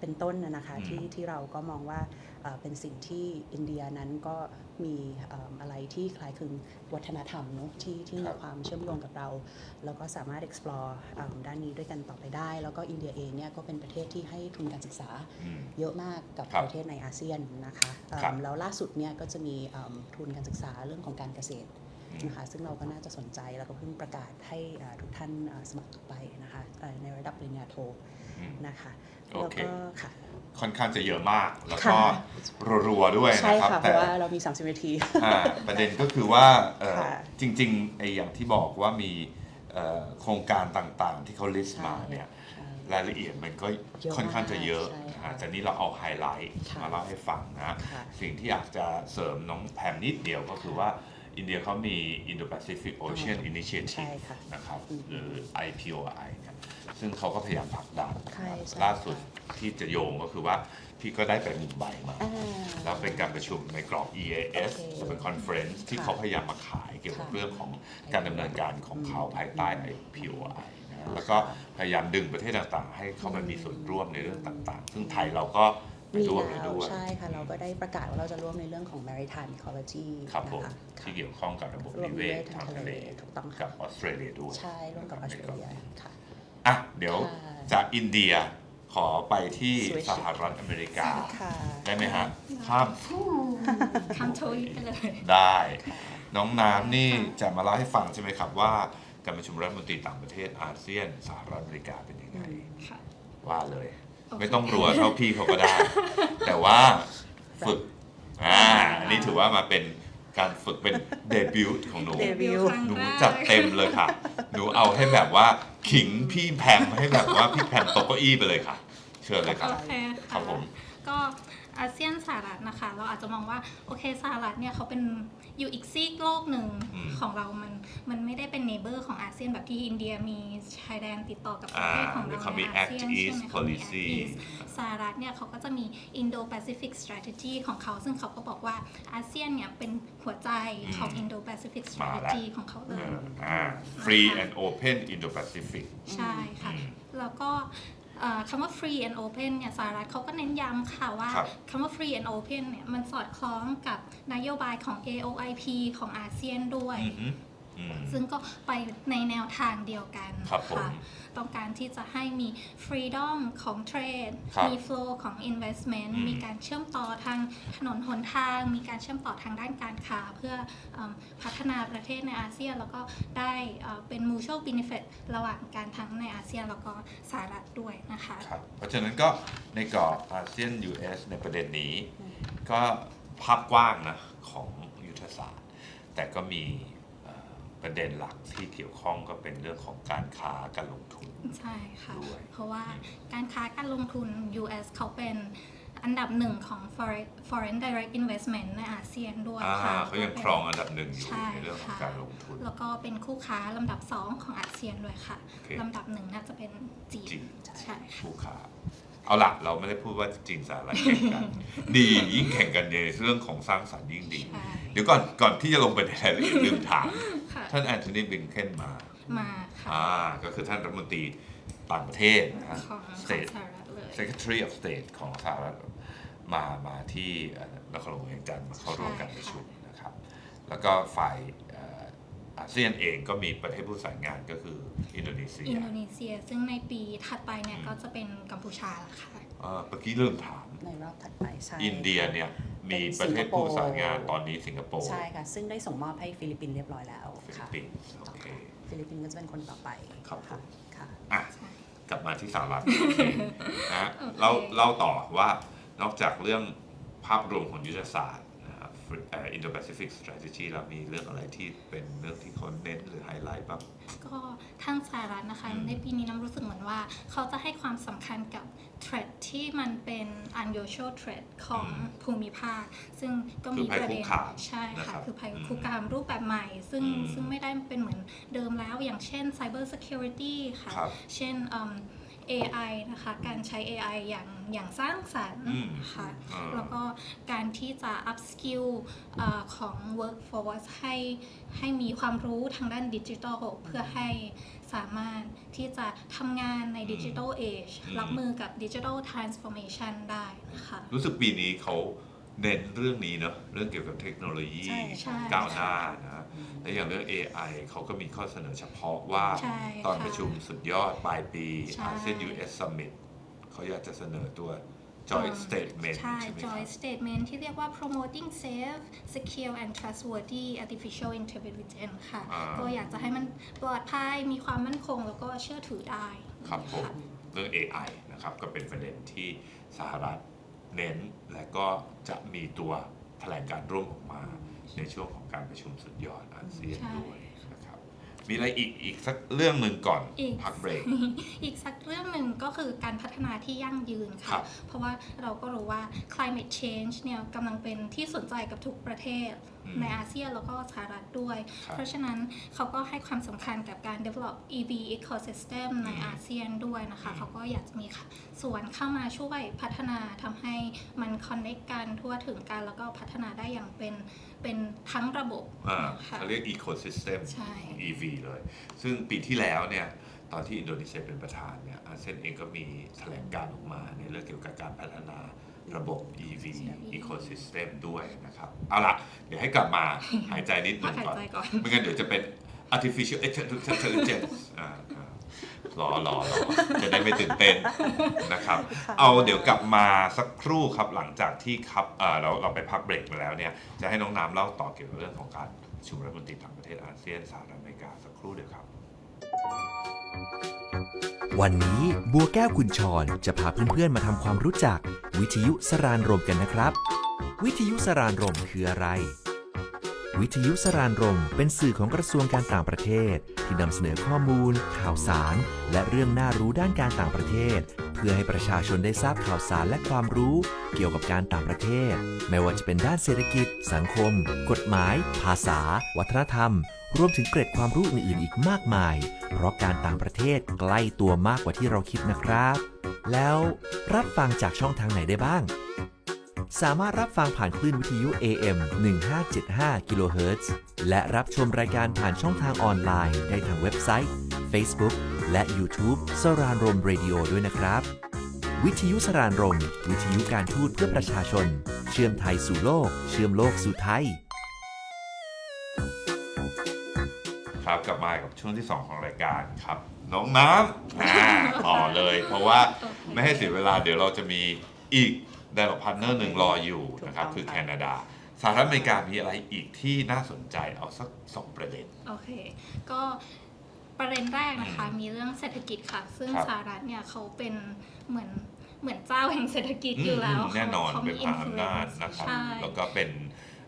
Speaker 3: เป็นต้นนะนะคะ
Speaker 2: อืม
Speaker 3: ที่ที่เราก็มองว่าเอ่อเป็นสิ่งที่อินเดียนั้นก็ มีเอิ่มอะไรที่คล้ายคลึงวัฒนธรรมเนอะที่ที่มีความเชื่อมโยงกับเรา แล้วก็สามารถ explore เอิ่มด้านนี้ด้วยกันต่อไปได้ แล้วก็อินเดียเองเนี่ยก็เป็นประเทศที่ให้ทุนการศึกษา
Speaker 2: อืม
Speaker 3: เยอะมากกับ
Speaker 2: ครับ
Speaker 3: ประเทศในอาเซียนนะคะเอิ่ม
Speaker 2: ครับ
Speaker 3: แล้วล่าสุดเนี่ยก็จะมีเอิ่มทุนการศึกษาเรื่องของการเกษตร
Speaker 2: อืม
Speaker 3: นะคะซึ่งเราก็น่าจะสนใจแล้วก็เพิ่งประกาศให้เอ่อทุกท่านเอ่อสมัครไปนะคะเอ่อในระดับปริญญาโท
Speaker 2: อืม
Speaker 3: นะคะ
Speaker 2: โอ
Speaker 3: แล้ว
Speaker 2: เค
Speaker 3: ก็ค่ะ
Speaker 2: ค่อนข้างจะเยอะมาก แล้วก็
Speaker 3: ค่ะ
Speaker 2: รัวๆด้วย
Speaker 3: ใช่
Speaker 2: นะครับ
Speaker 3: ค่ะเพ
Speaker 2: แต่
Speaker 3: ราะว่าเรามี 30นาที
Speaker 2: อ่าประเด็นก็คือว่าเอ่อ
Speaker 3: ค่ะ
Speaker 2: จริงๆไอ้อย่างที่บอกว่ามีเอ่อโครงการต่างๆ ที่เขา list มาเนี่ย
Speaker 3: ใช่
Speaker 2: รายละเอียดมันก็
Speaker 3: เยอะ
Speaker 2: ค่อนข้างจะเยอะ
Speaker 3: มากใช่
Speaker 2: นะ
Speaker 3: ค่ะ
Speaker 2: ฮะแต่นี่เราเอาไฮไลท์
Speaker 3: ค่ะ
Speaker 2: มาเล่าให้ฟังนะ
Speaker 3: ค่ะ
Speaker 2: สิ่งที่อยากจะเสริมน้องแพมนิดเดียวก็คือว่าอินเดียเขามี Indo-Pacific Ocean
Speaker 3: ใช่
Speaker 2: Initiative
Speaker 3: ค่ะ
Speaker 2: นะครับ
Speaker 3: อืม
Speaker 2: หรือ IPOI เนี่ยซึ่งเขาก็พยายามผลักดัน
Speaker 3: ใช่ใช่
Speaker 2: ล่าสุด
Speaker 3: ค่ะ
Speaker 2: ที่จะโยงก็คือว่าพี่ก็ได้ไปมุมไบมา
Speaker 3: อ่า
Speaker 2: แล้วเป็นการประชุมในกรอบ EAS
Speaker 3: โอเค
Speaker 2: จะเป็นคอนเฟรนซ์ที่
Speaker 3: ค่ะ
Speaker 2: เขาพยายามมาขายเกี่ยวกับ
Speaker 3: ค่ะ
Speaker 2: เรื่องของการดำเนินการของเขา
Speaker 3: อืม
Speaker 2: ภายใต้ IPOI นะแล้วก็พยายามดึงประเทศต่างๆ ให้เข้ามามีส่วนร่วมในเรื่องต่างๆ ซึ่งไทยเราก็ไป
Speaker 3: มี
Speaker 2: ร่วมเลย
Speaker 3: แล้ว
Speaker 2: ด้วย
Speaker 3: ใช่ค่ะเราก็ได้ประกาศว่าเราจะร่วมในเรื่องของ maritime ecology
Speaker 2: ครับผม
Speaker 3: นะคะ
Speaker 2: ที่เกี่ยวข้องกับระบบ
Speaker 3: รว
Speaker 2: นิ
Speaker 3: ม
Speaker 2: เว
Speaker 3: ด้วย
Speaker 2: ศ
Speaker 3: ทา
Speaker 2: ทางง
Speaker 3: ทะ
Speaker 2: ทะ
Speaker 3: เล
Speaker 2: เล
Speaker 3: ถูกต้อง
Speaker 2: กั
Speaker 3: ค่ะ
Speaker 2: บออสเตรเลียด้วย
Speaker 3: ใช่ร่วมกับออสเตรเลียค่ะ
Speaker 2: อะเดี๋ยว
Speaker 3: ค่ะ
Speaker 2: จากอินเดีย ขอไปที่
Speaker 3: Switch
Speaker 2: สหรัฐอเมริกา
Speaker 3: ค่ะ
Speaker 2: ได้ไหมฮะข้าม
Speaker 4: คำโทยไปเลย
Speaker 2: ได้ น้องน้ำนี่จะมาเล่าให้ฟังใช่ไหมครับว่า การประชุมรัฐมนตรีต่างประเทศอาเซียน สหรัฐอเมริกาเป็นยังไง
Speaker 4: ค่ะ
Speaker 2: ว่าเลย
Speaker 4: โอเค
Speaker 2: ไม่ต้องรัวเท่าพี่เขาก็ได้ แต่ว่าฝึกอ่าอันนี้ถือว่ามาเป็นการฝึกเป็นเดบิวต์ของหนู
Speaker 3: เดบิวต์
Speaker 4: ครั้ง
Speaker 2: หนู
Speaker 4: แรก
Speaker 2: จัดเต็มเลยค่ะ หนูเอาให้แบบว่าขิงพี่แพมให้แบบว่าพี่แพมตกเก้าอี้ไปเลยค่ะ เชิญเลยครับ
Speaker 4: โอเค
Speaker 2: ครั
Speaker 4: ค่ะ
Speaker 2: บผม
Speaker 4: ก็อาเซียนสหรัฐนะคะ เราอาจจะมองว่าโอเคสหรัฐเนี่ยเขาเป็นอยู่อีกซีกโลกหนึ่ง
Speaker 2: อืม
Speaker 4: ของเรา มันมันไม่ได้เป็นเนเบอร์ของอาเซียนแบบที่อินเดียมีชายแดนติดต่อกับประเทศของ
Speaker 2: อ่า
Speaker 4: เรา
Speaker 2: เขามี
Speaker 4: ในอาเซียน
Speaker 2: Act
Speaker 4: ใช่
Speaker 2: East
Speaker 4: ไหมเขามี Act
Speaker 2: policy
Speaker 4: East สหรัฐเนี่ยเขาก็จะมี Indo-Pacific Strategy ของเขา ซึ่งเขาก็บอกว่าอาเซียนเนี่ยเป็นหัวใจของ
Speaker 2: อืม
Speaker 4: Indo-Pacific
Speaker 2: มาละ
Speaker 4: Strategy ของเขาเล
Speaker 2: เอยออ่า free and open Indo-Pacific
Speaker 4: ใช่ค่ะ
Speaker 2: อืม
Speaker 4: แล้วก็เอ่อ คำว่า free and open เนี่ยสหรัฐเขาก็เน้นย้ำค่ะว่า
Speaker 2: ครับ
Speaker 4: คำว่า free and open เนี่ยมันสอดคล้องกับนโยบายของ AOIP ของอาเซียนด้วย
Speaker 2: อือฮึอืม
Speaker 4: ซึ่งก็ไปในแนวทางเดียวกัน
Speaker 2: ครับผม
Speaker 4: ค่ะต้องการที่จะให้มี freedom ของ trade
Speaker 2: ครับ
Speaker 4: มี flow ของ investment
Speaker 2: อืม
Speaker 4: มีการเชื่อมต่อทางถนนหนทาง มีการเชื่อมต่อทางด้านการค้า เพื่อเอมพัฒนาประเทศในอาเซียน แล้วก็ได้เอ่อเป็น mutual benefit ระหว่างการทั้งในอาเซียนแล้วก็สหรัฐด้วยนะคะ
Speaker 2: ครับเพราะฉะนั้นก็ในกรอบอาเซียน US ในประเด็นนี้ ก็ภาพกว้างนะของยุทธศาสตร์ แต่ก็มีเอ่อ ประเด็นหลักที่เกี่ยวข้องก็เป็นเรื่องของการค้าการลงทุน
Speaker 4: ใช่ค่ะ
Speaker 2: ด้วย
Speaker 4: เพราะว่าการค้าการลงทุน US เขาเป็นอันดับหนึ่งของ foreign foreign direct investment ในอาเซียนด้วย
Speaker 2: อ่า
Speaker 4: ค่ะ
Speaker 2: เขายังครองอันดับหนึ่งอยู่
Speaker 4: ใช่
Speaker 2: ในเรื่องของ
Speaker 4: ค่ะ
Speaker 2: การลงทุน
Speaker 4: แล้วก็เป็นคู่ค้าลำดับ2ของอาเซียนด้วยค่ะ
Speaker 2: โอเค
Speaker 4: ลำดับหนึ่งน่าจะเป็นจีน
Speaker 2: จีน
Speaker 4: ใช่ค่ะ
Speaker 2: ผู้ค้า เอาละเราไม่ได้พูดว่าจีนสหรัฐแข่งกัน ดียิ่งแข่งกันในเรื่องของสร้างสรรค์ยิ่งดี
Speaker 4: ใช่
Speaker 2: เดี๋ยวก่อนก่อนที่จะลงไปในรายละเอียดลืมถาม
Speaker 4: ค่ะ
Speaker 2: ท่านแอนโทนีบลิงเคนมา
Speaker 4: มาค่ะ
Speaker 2: อ่าก็คือท่านรัฐมนตรีต่างประเทศนะฮะ
Speaker 4: ของของ
Speaker 2: State
Speaker 4: สหรัฐเลย
Speaker 2: Secretary of State ของสหรัฐมามาที่เอ่อนครหลวงเวียงจันทร์มาเข้าร่วมการประชุมนะครับ แล้วก็ฝ่ายเอ่อ อาเซียนเองก็มีประเทศผู้สายงานก็คืออินโดนีเซีย
Speaker 4: อินโดนีเซีย ซึ่งในปีถัดไปเนี่ย
Speaker 2: อืม
Speaker 4: ก็จะเป็นกัมพูชาละค่ะ
Speaker 2: เอ่อเมื่อกี้เริ่มถาม
Speaker 3: ในรอบถัดไปใช่
Speaker 2: อินเดียเนี่ยมีประเทศผู้สานงานตอนนี้สิงคโปร์
Speaker 3: ใช่ค่ะ ซึ่งได้ส่งมอบให้ฟิลิปปินส์เรียบร้อยแล้ว
Speaker 2: ฟิลิป
Speaker 3: ค่ะ
Speaker 2: ปินส์โอเค
Speaker 3: ฟิลิปปินส์ก็จะเป็นคนต่อไป
Speaker 2: ครับผม
Speaker 3: ค่ะ
Speaker 2: อะ
Speaker 4: ใช่
Speaker 2: กลับมาที่สหรัฐ โอเคนะฮะ
Speaker 4: โอเค
Speaker 2: เราเล่าต่อว่านอกจากเรื่องภาพรวมของยุทธศาสตร์นะครับ อินโดแปซิฟิกสตร a t e g y เรามีเรื่องอะไรที่เป็นเรื่องที่เขาเน้นหรือไฮไลท์บ้าง
Speaker 4: ก็ทางสหรัฐนะคะ
Speaker 2: อืม
Speaker 4: ในปีนี้น้ำรู้สึกเหมือนว่า เขาจะให้ความสำคัญกับเทรดที่มันเป็น unusual trade ของภูมิภาค ซึ่งก็มี
Speaker 2: คือภัย
Speaker 4: ประเด็น
Speaker 2: คุกคาม
Speaker 4: ใช่
Speaker 2: นะครั
Speaker 4: ค่ะ
Speaker 2: บ
Speaker 4: คือภัย
Speaker 2: อืม
Speaker 4: คุกคามรูปแบบใหม่ ซึ่ง
Speaker 2: อืม
Speaker 4: ซึ่งไม่ได้เป็นเหมือนเดิมแล้วอย่างเช่น cyber security ค่ะ
Speaker 2: ครับ
Speaker 4: เช่นเอิ่ม AI นะคะ การใช้ AI อย่างอย่างสร้างสรรค์
Speaker 2: อืม
Speaker 4: ค่ะ
Speaker 2: อ่า
Speaker 4: แล้วก็การที่จะ up skill เอ่อของ workforce ให้ให้มีความรู้ทางด้านดิจิทัลเพื่อให้สามารถที่จะทำงานในดิจิทัลเอจ
Speaker 2: อืม
Speaker 4: รับมือกับดิจิทัลทรานส์ฟอร์เมชันได้นะคะ
Speaker 2: รู้สึกปีนี้เขา เน้นเรื่องนี้เนอะเรื่องเกี่ยวกับเทคโนโลยี
Speaker 3: ใช่ใช่
Speaker 2: ก้าวหน้านะและอย่างเรื่อง AI เขาก็มีข้อเสนอเฉพาะว่า
Speaker 4: ใช่
Speaker 2: ตอน
Speaker 4: ค่ะ
Speaker 2: ประชุมสุดยอดปลายปี
Speaker 4: ใช่
Speaker 2: อาเซียน US Summit เขาอยากจะเสนอตัว Joint Statement
Speaker 4: ใช่
Speaker 2: ใช่ไหมครับ
Speaker 4: joint statement ที่เรียกว่า promoting safe secure and trustworthy artificial intelligence ค่ะ
Speaker 2: อ่า
Speaker 4: ก็อยากจะให้มันปลอดภัย มีความมั่นคง แล้วก็เชื่อถือได้
Speaker 2: ครับผมเรื่อง AI นะครับก็เป็นประเด็นที่สหรัฐ เน้นและก็จะมีตัวแถลงการร่วมออกมาในช่วงของการประชุมสุดยอดอาเซียน
Speaker 4: ใช่
Speaker 2: ด้วยนะครับมีอะไรอีกอีกสักเรื่องหนึ่งก่อน
Speaker 4: อีก
Speaker 2: พักเบรก
Speaker 4: อีกสักเรื่องหนึ่งก็คือการพัฒนาที่ยั่งยืน
Speaker 2: ครั
Speaker 4: ค่ะ
Speaker 2: บ
Speaker 4: เพราะว่าเราก็รู้ว่า climate change เนี่ยกำลังเป็นที่สนใจกับทุกประเทศ
Speaker 2: อืม
Speaker 4: ในอาเซียนแล้วก็สหรัฐด้วย
Speaker 2: ครับ
Speaker 4: เพราะฉะนั้นเขาก็ให้ความสำคัญกับการ develop EV ecosystem ในอาเซียนด้วยนะคะ
Speaker 2: อืม
Speaker 4: เขาก็อยากจะมีส่วนเข้ามาช่วยพัฒนาทำให้มัน connect กันทั่วถึงกัน แล้วก็พัฒนาได้อย่างเป็นเป็นทั้งระบบ
Speaker 2: อ่า
Speaker 4: ค่ะ
Speaker 2: เขาเรียก ecosystem
Speaker 4: ใช่
Speaker 2: ของ EV เลย ซึ่งปีที่แล้วเนี่ยตอนที่อินโดนีเซียเป็นประธานเนี่ยอาเซียนเองก็มีแถลงการออกมาในเรื่องเกี่ยวกับการพัฒนา ระบบ EV ecosystem ด้วยนะครับ เอาละเดี๋ยวให้กลับมาหายใจนิดหนึ
Speaker 4: พัก
Speaker 2: ง
Speaker 4: หาย
Speaker 2: ก่อน
Speaker 4: ใจก่อน
Speaker 2: ไม่งั้นเดี๋ยวจะเป็น artificial intelligence อ่าอ่ารอรอรอจะได้ไม่ตื่นเต้นนะครับ เอาเดี๋ยวกลับมาสักครู่ครับหลังจากที่ครับเอ่อเราเราไปพักเบรกมาแล้วเนี่ย จะให้น้องน้ำเล่าต่อเกี่ยวกับเรื่องของการประชุมรัฐมนตรีต่างประเทศอาเซียนสหรัฐอเมริกาสักครู่เดียวครับ
Speaker 5: วันนี้บัวแก้วคุณชรจะพาเพื่อนๆมาทำความรู้จัก วิทยุสรานรมกันนะครับ วิทยุสรานรมคืออะไร วิทยุสรานรมเป็นสื่อของกระทรวงการต่างประเทศ ที่นำเสนอข้อมูล ข่าวสาร และเรื่องน่ารู้ด้านการต่างประเทศ เพื่อให้ประชาชนได้ทราบข่าวสารและความรู้ เกี่ยวกับการต่างประเทศ ไม่ว่าจะเป็นด้านเศรษฐกิจ สังคม กฎหมาย ภาษา วัฒนธรรม รวมถึงเกร็ดความรู้อื่นๆ อีกมากมาย เพราะการต่างประเทศใกล้ตัวมากกว่าที่เราคิดนะครับ แล้วรับฟังจากช่องทางไหนได้บ้าง สามารถรับฟังผ่านคลื่นวิทยุ AM 1575กิโลเฮิรตซ์และรับชมรายการผ่านช่องทางออนไลน์ได้ทางเว็บไซต์ Facebook และ YouTube สรานรมเรดิโอด้วยนะครับ วิทยุสรานรม วิทยุการทูตเพื่อประชาชน เชื่อมไทยสู่โลก เชื่อมโลกสู่ไทย
Speaker 2: กลับมากับช่วงที่ 2 ของรายการครับ น้องน้ำอ่าต่อเลย เพราะว่าไม่ให้เสียเวลาเดี๋ยวเราจะมีอีกไดร์พาร์ทเนอร์หนึ่งรออยู่นะครับ
Speaker 3: ถู
Speaker 2: คื
Speaker 3: ก
Speaker 2: อ
Speaker 3: ต้อง
Speaker 2: แค
Speaker 3: ค่ะ
Speaker 2: นาดาสหรัฐอเมริกามีอะไรอีกที่น่าสนใจเอาสักสองประเด็น
Speaker 4: โอเค ก็ประเด็นแรกนะคะ มีเรื่องเศรษฐกิจค่ะ ซึ่ง
Speaker 2: ครับ
Speaker 4: สหรัฐเนี่ยเขาเป็นเหมือนเหมือนเจ้าแห่งเศรษฐกิจอยู่แล้ว
Speaker 2: มแน่นอน
Speaker 4: เขา
Speaker 2: เป็น
Speaker 4: มี
Speaker 2: มหาอำนาจ
Speaker 4: influence
Speaker 2: นะครับ
Speaker 4: ใช่
Speaker 2: แล้วก็เป็น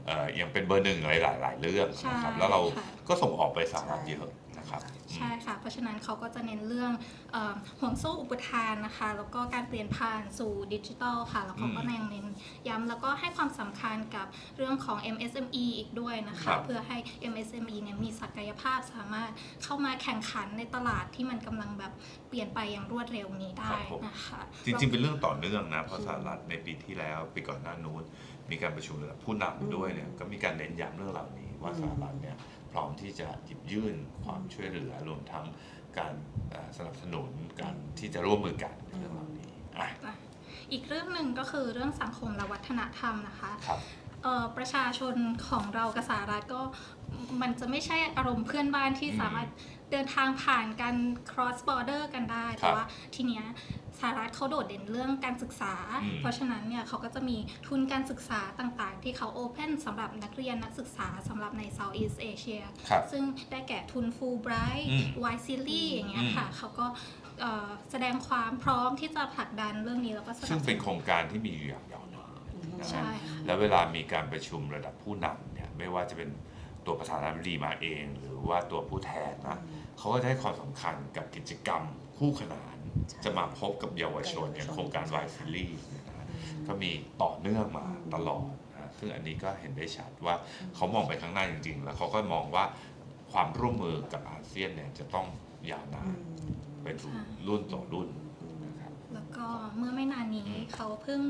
Speaker 2: เอ่อยังเป็นเบอร์หนึ่งหลายหลายๆเรื่องนะครับ
Speaker 4: ใช่
Speaker 2: แล้วเรา
Speaker 4: ค่ะ
Speaker 2: ก็ส่งออกไปสหรัฐเยอะนะครับ
Speaker 4: ใช่ค่ะ เพราะฉะนั้นเขาก็จะเน้นเรื่องเอ่อห่วงโซ่อุปทานนะคะ แล้วก็การเปลี่ยนผ่านสู่ดิจิทัลค่ะ แล้วเขาก็
Speaker 2: อืม
Speaker 4: แนงเน้นย้ำแล้วก็ให้ความสำคัญกับเรื่องของ MSME อีกด้วยนะ
Speaker 2: ครั
Speaker 4: คะ
Speaker 2: บ
Speaker 4: เพื่อให้ MSME เนี่ยมีศักยภาพสามารถเข้ามาแข่งขันในตลาดที่มันกำลังแบบเปลี่ยนไปอย่างรวดเร็วนี้ได้นะคะ
Speaker 2: จริงๆ เป็นเรื่องต่อเนื่องนะ เพราะสหรัฐในปีที่แล้วปีก่อนหน้านู้น มีการประชุมระดับผู้นำด้วยเนี่ยก็มีการเน้นย้ำเรื่องเหล่านี้ว่าสหรัฐเนี่ยพร้อมที่จะหยิบยื่นความช่วยเหลือรวมทั้งการเอ่อสนับสนุนการที่จะร่วมมือกันในเรื่องเหล่านี้อะ
Speaker 4: อะอีกเรื่องหนึ่งก็คือเรื่องสังคมและวัฒนธรรมนะคะ
Speaker 2: ครับ
Speaker 4: เอ่อประชาชนของเรากับสหรัฐก็มันจะไม่ใช่อารมณ์เพื่อนบ้านที่
Speaker 2: อืม
Speaker 4: สามารถเดินทางผ่านกัน cross border กันได้
Speaker 2: ครั
Speaker 4: แต่
Speaker 2: บ
Speaker 4: ว่าทีเนี้ย สหรัฐเขาโดดเด่นเรื่องการศึกษา
Speaker 2: อืม
Speaker 4: เพราะฉะนั้นเนี่ยเขาก็จะมีทุนการศึกษาต่างๆ ที่เขา open สำหรับนักเรียนนักศึกษาสำหรับใน Southeast Asia
Speaker 2: ครับ
Speaker 4: ซึ่งได้แก่ทุน Fulbright
Speaker 2: อืม
Speaker 4: Y s i l y อย่างเงี้ยค่ะ เขาก็เอ่อแสดงความพร้อมที่จะผลักดันเรื่องนี้แล้วก็สนับส
Speaker 2: ซึ่ง
Speaker 4: นุ
Speaker 2: เป็น
Speaker 4: น
Speaker 2: โครงการที่มีอยู่อย่างยาวนานนะ
Speaker 4: ใช่
Speaker 2: ฮะ
Speaker 4: ค่ะ
Speaker 2: แล้วเวลามีการประชุมระดับผู้นำเนี่ยไม่ว่าจะเป็นตัวประธานาธิบดีมาเอง หรือว่าตัวผู้แทนนะเขาก็จะให้ความสำคัญกับกิจกรรมคู่ขนาน จะมาพบกับเยาวชนอย่างโครงการวายซิลี่ยนะฮะก็มีต่อเนื่องมาตลอดนะซึ่งอันนี้ก็เห็นได้ชัดว่าเขามองไปข้างหน้าจริง ๆ แล้วเขาก็มองว่าความร่วมมือกับอาเซียนเนี่ยจะต้องยาวนานเป็นรุ่นต่อรุ่น
Speaker 4: เขาเพิ่ง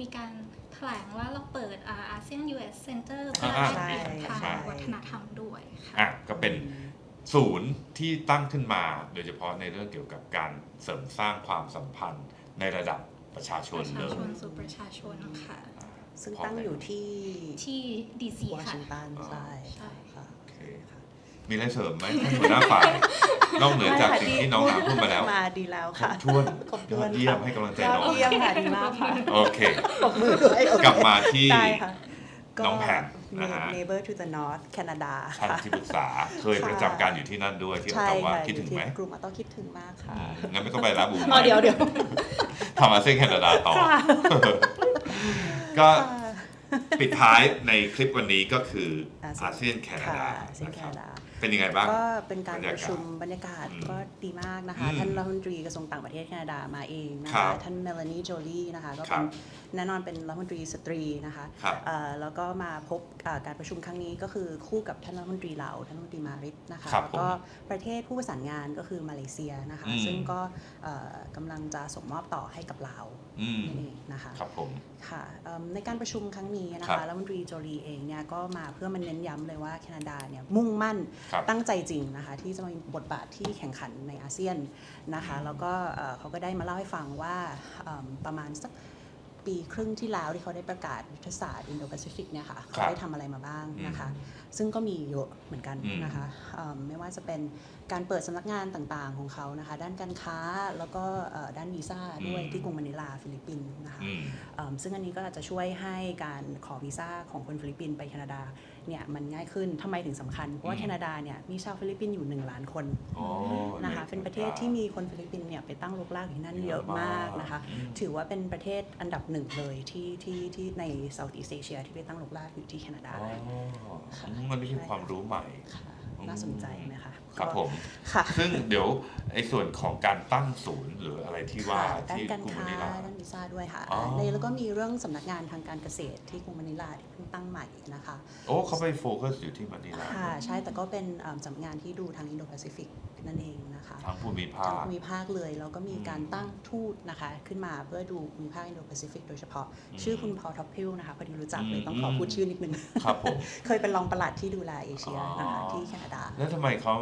Speaker 4: มีการแถลงว่าเราเปิดอาเซียน US Center เพื่อ
Speaker 2: อ่า
Speaker 4: แลก
Speaker 3: ใช่
Speaker 4: เปลี่ยนทาง
Speaker 3: ใช่
Speaker 4: วัฒนธรรมด้วยค่ะ
Speaker 2: อะก็เป็น ศูนย์ที่ตั้งขึ้นมา โดยเฉพาะในเรื่องเกี่ยวกับการเสริมสร้างความสัมพันธ์ในระดับประชาช
Speaker 4: ป
Speaker 2: น
Speaker 4: ระ
Speaker 2: เล
Speaker 4: ชายชนสู่ประชาชนค่ะ
Speaker 3: ซึ่งตั้งอยู่ที่
Speaker 4: ที่ดีซี
Speaker 3: วอ
Speaker 4: ค่ะ
Speaker 3: ชิงตัน
Speaker 2: อ๋อ
Speaker 3: ใช่
Speaker 4: ใช่
Speaker 3: ค่ะ
Speaker 2: โอเคมีอะไรเสริมไหมท่านหัวหน้าฝ่ายนอกเหนือจากสิ่งที่น้องหนาพูดมาแล้ว
Speaker 3: มาดีแล้ว
Speaker 2: คร
Speaker 3: ค่ะ
Speaker 2: บถ้วน
Speaker 3: ครบ
Speaker 2: ย
Speaker 3: ถ้
Speaker 2: อ
Speaker 3: วน
Speaker 2: ดเยี่ยม
Speaker 3: ค่ะ
Speaker 2: ให้กำลังใจ
Speaker 3: ยอ
Speaker 2: น้
Speaker 3: ด
Speaker 2: อง
Speaker 3: เยี่ยมค่ะดีมากค่ะ
Speaker 2: โอเค
Speaker 3: ปรบมือด้วยโอเค
Speaker 2: กลับมาที่
Speaker 3: ได้ค่ะ
Speaker 2: น้องแพม นะฮะ
Speaker 3: Neighbor to the North แคนาดา
Speaker 2: ท่าน
Speaker 3: ค่ะ
Speaker 2: ที่ปรึกษาเคยประจำการอยู่ที่นั่นด้วยที่
Speaker 3: ใช่
Speaker 2: แต่ว่า
Speaker 3: ค่ะ
Speaker 2: คิดถึงไหม
Speaker 3: อยู่ที่กลุ่มต้องคิดถึงมากค่ะ
Speaker 2: อืมงั้นไม่ต้องไปลาบู
Speaker 3: อ๋อเดี๋ยวเดี๋ยว
Speaker 2: ทำอาเซียนแคนาดาต่อ
Speaker 3: ค่ะ
Speaker 2: ก็
Speaker 3: ค่ะ
Speaker 2: ปิดท้ายในคลิปวันนี้ก็คือ
Speaker 3: อา
Speaker 2: อา
Speaker 3: เซี
Speaker 2: เซีย
Speaker 3: ย
Speaker 2: น
Speaker 3: น
Speaker 2: แคนาดา
Speaker 3: ค่ะอาเซียน
Speaker 2: นะ
Speaker 3: แค
Speaker 2: ครับ
Speaker 3: นาดา
Speaker 2: เป็นยังไงบ้าง
Speaker 3: ก็เป็นการ
Speaker 2: บรรยากาศ
Speaker 3: ประชุมบรรยากาศ
Speaker 2: อืม
Speaker 3: ก็ดีมากนะคะ
Speaker 2: อืม
Speaker 3: ท่านรัฐมนตรีกระทรวงต่างประเทศแคนาดามาเองนะ
Speaker 2: ครั
Speaker 3: คะ
Speaker 2: บ
Speaker 3: ท่านเมลานีโจลีนะคะก็
Speaker 2: ครั
Speaker 3: เป็น
Speaker 2: บ
Speaker 3: แน่นอนเป็นรัฐมนตรีสตรีนะคะ
Speaker 2: ครับ
Speaker 3: เอ่อแล้วก็มาพบเอ่อการประชุมครั้งนี้ก็คือคู่กับท่านรัฐมนตรีเหล่าท่านรัฐมนตรีมาริสนะคะ
Speaker 2: ครับ
Speaker 3: แล้วก็ประเทศผู้ประสานงานก็คือมาเลเซียนะคะ
Speaker 2: อืม
Speaker 3: ซึ่งก็เอ่อกำลังจะส่งมอบต่อให้กับลาว
Speaker 2: อืม
Speaker 3: นั่นเองนะคะ
Speaker 2: ครับผม
Speaker 3: ค่ะเอิ่มในการประชุมครั้งนี้นะ
Speaker 2: ครั
Speaker 3: คะ
Speaker 2: บ
Speaker 3: รัฐมนตรีโจลีเองเนี่ยก็มาเพื่อมันเน้นย้ำเลยว่าแคนาดาเนี่ยมุ่งมั่น
Speaker 2: ครับ
Speaker 3: ตั้งใจจริงนะคะที่จะมีบทบาทที่แข่งขันในอาเซียนนะคะแล้วก็เอ่อเขาก็ได้มาเล่าให้ฟังว่าเอิ่มประมาณสักปีครึ่งที่แล้วที่เขาได้ประกาศยุทธศาสตร์อินโดแปซิฟิกเนี่ยค่ะเขาได้ทำอะไรมาบ้างนะคะซึ่งก็มีเยอะเหมือนกัน
Speaker 2: อืม
Speaker 3: นะคะเอิ่มไม่ว่าจะเป็นการเปิดสำนักงานต่างๆของเขานะคะด้านการค้าแล้วก็เอ่อด้านวีซ่าด้วยที่กรุงมะนิลาฟิลิปปินส์นะคะ
Speaker 2: อืม
Speaker 3: เอิ่มซึ่งอันนี้ก็อาจจะช่วยให้การขอวีซ่าของคนฟิลิปปินส์ไปแคนาดา เนี่ยมันง่ายขึ้นทำไมถึงสำคัญ เพราะว่า
Speaker 2: อืม
Speaker 3: แคนาดาเนี่ยมีชาวฟิลิปปินส์อยู่ 1 ล้านคน
Speaker 2: อ๋อ
Speaker 3: นะคะเป็นประเทศที่มีคนฟิลิปปินส์เนี่ยไปตั้งรกรากอยู่ที่นั่นเยอะมากนะคะ
Speaker 2: อืม
Speaker 3: ถือว่าเป็นประเทศอันดับหนึ่งเลยที่ที่ที่ในเซาท์อีสเอเชียที่ไปตั้งรกรากอยู่ที่แคนาดา
Speaker 2: อ๋อ
Speaker 3: ค่ะ
Speaker 2: อืมมันนี่คือความรู้ใหม่
Speaker 3: ค่ะ
Speaker 2: อืม
Speaker 3: น่าสนใจไหมคะ
Speaker 2: ครับ
Speaker 3: ก็
Speaker 2: ผม
Speaker 3: ค่ะ
Speaker 2: ซึ่งเดี๋ยวไอ้ส่วนของการตั้งศูนย์หรืออะไรที่ว่า
Speaker 3: ค่ะด้าน
Speaker 2: ที่
Speaker 3: การ
Speaker 2: กรุงมะ
Speaker 3: ค้า
Speaker 2: นิลา
Speaker 3: ด้านวีซ่าด้วยค่ะ
Speaker 2: อ๋อ
Speaker 3: ในแล้วก็มีเรื่องสำนักงานทางการเกษตรที่กรุงมะนิลาที่เพิ่งตั้งใหม่นะคะ
Speaker 2: โอ้เขาไปโฟกัสอยู่ที่มะนิลา
Speaker 3: ค่ะใช่แต่ก็เป็นเอิ่มสำนักงานที่ดูทางอินโดแปซิฟิก นั่นเองนะคะ
Speaker 2: ทั้งภูมิภา
Speaker 3: ทาง
Speaker 2: ค
Speaker 3: ภูมิภาคเลยแล้วก็มี
Speaker 2: อืม
Speaker 3: การตั้งทูตนะคะ ขึ้นมาเพื่อดูภูมิภาคอินโดแปซิฟิกโดยเฉพาะ
Speaker 2: อืม
Speaker 3: ชื่อคุณพอลท็อปพิลนะคะพอดีรู้จักเลย
Speaker 2: อืม
Speaker 3: ต้องขอพูดชื่อนิดนึง
Speaker 2: ครับผม
Speaker 3: เคยเป็นรองปลัดที่ดูแลเอเชียนะคะ
Speaker 2: อ๋อ
Speaker 3: ที่แคนาดา
Speaker 2: แล้วทำไมเขา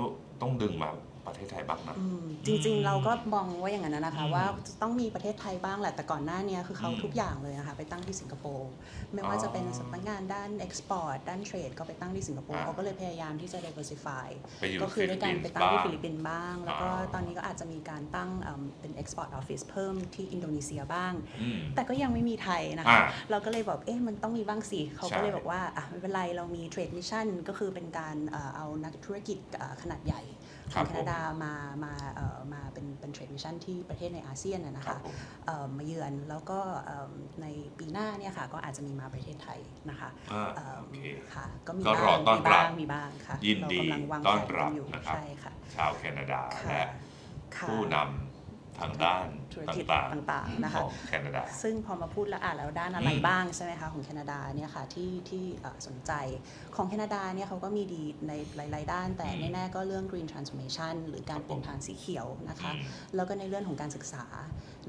Speaker 2: ต้องดึงมา ประเทศไทยบ้างนะ
Speaker 3: อืมจริงๆเราก็มองว่าอย่างนั้นนะคะ
Speaker 2: อืม
Speaker 3: ว่าจะต้องมีประเทศไทยบ้างแหละแต่ก่อนหน้าเนี้ยคือเขา
Speaker 2: อืม
Speaker 3: ทุกอย่างเลยนะคะไปตั้งที่สิงคโปร์ไม่ว่าจะเป็นสำนักงานด้านเอ็กซ์พอร์ตด้านเทรดก็ไปตั้งที่สิงคโปร์
Speaker 2: อ่า
Speaker 3: เขาก็เลยพยายามที่จะ diversify
Speaker 2: ไปอยู่
Speaker 3: ก็คือด้วยการไปตั้งที่ฟิลิป
Speaker 2: ปินส์
Speaker 3: ปินส์บ้าง แล้วก็
Speaker 2: อ่า
Speaker 3: ตอนนี้ก็อาจจะมีการตั้งเอิ่มเป็น export office เพิ่มที่อินโดนีเซียบ้าง
Speaker 2: อืม
Speaker 3: แต่ก็ยังไม่มีไทยนะ
Speaker 2: อ่า
Speaker 3: คะเราก็เลยบอกเอ๊ะมันต้องมีบ้างสิเขา
Speaker 2: ใช่
Speaker 3: ก็เลยบอกว่าอะไม่เป็นไรเรามี trade mission ก็คือเป็นการเอ่อเอานักธุรกิจเอ่อขนาดใหญ่ข
Speaker 2: ครั
Speaker 3: อบง
Speaker 2: ผม
Speaker 3: แคนาดามามาเอ่อมาเป็นเป็น trade mission ที่ประเทศในอาเซียนนะนะ
Speaker 2: ครั
Speaker 3: คะ
Speaker 2: บผม
Speaker 3: เอ่อมาเยือนแล้วก็เอิ่มในปีหน้าเนี่ยค่ะก็อาจจะมีมาประเทศไทยนะคะ
Speaker 2: อ่า
Speaker 3: เอิ่ม
Speaker 2: โอเค
Speaker 3: ค่ะก็มี
Speaker 2: ก็รอ
Speaker 3: บ้าง
Speaker 2: ต้อน
Speaker 3: มี
Speaker 2: รับ
Speaker 3: บ้างมีบ้างค่ะ
Speaker 2: ยินดี
Speaker 3: เรากำลังวาง
Speaker 2: ต้
Speaker 3: แผ
Speaker 2: อน
Speaker 3: น
Speaker 2: รั
Speaker 3: กับนอยู่
Speaker 2: นะครับ
Speaker 3: ใช่ค่ะ
Speaker 2: ชาวแคนาดา
Speaker 3: ค่ะ
Speaker 2: และ
Speaker 3: ค่ะ
Speaker 2: ผู้นำ ทางด้าน
Speaker 3: ธุรกิจ
Speaker 2: ต่าง
Speaker 3: ต่างๆนะ
Speaker 2: ๆข
Speaker 3: คะ
Speaker 2: องแคนาดา
Speaker 3: ซึ่งพอมาพูดแล้วอะแล้วด้านอะไร
Speaker 2: อืม
Speaker 3: บ้างใช่ไหมคะของแคนาดาเนี่ยค่ะที่ที่เอ่อสนใจของแคนาดาเนี่ยเขาก็มีดีในหลาย ๆ ด้าน แต่
Speaker 2: อืม
Speaker 3: แน่ๆก็เรื่อง green transformation หรือการ
Speaker 2: ครับผม
Speaker 3: เปลี่ยนผ่านสีเขียวนะคะ
Speaker 2: อืม
Speaker 3: แล้วก็ในเรื่องของการศึกษา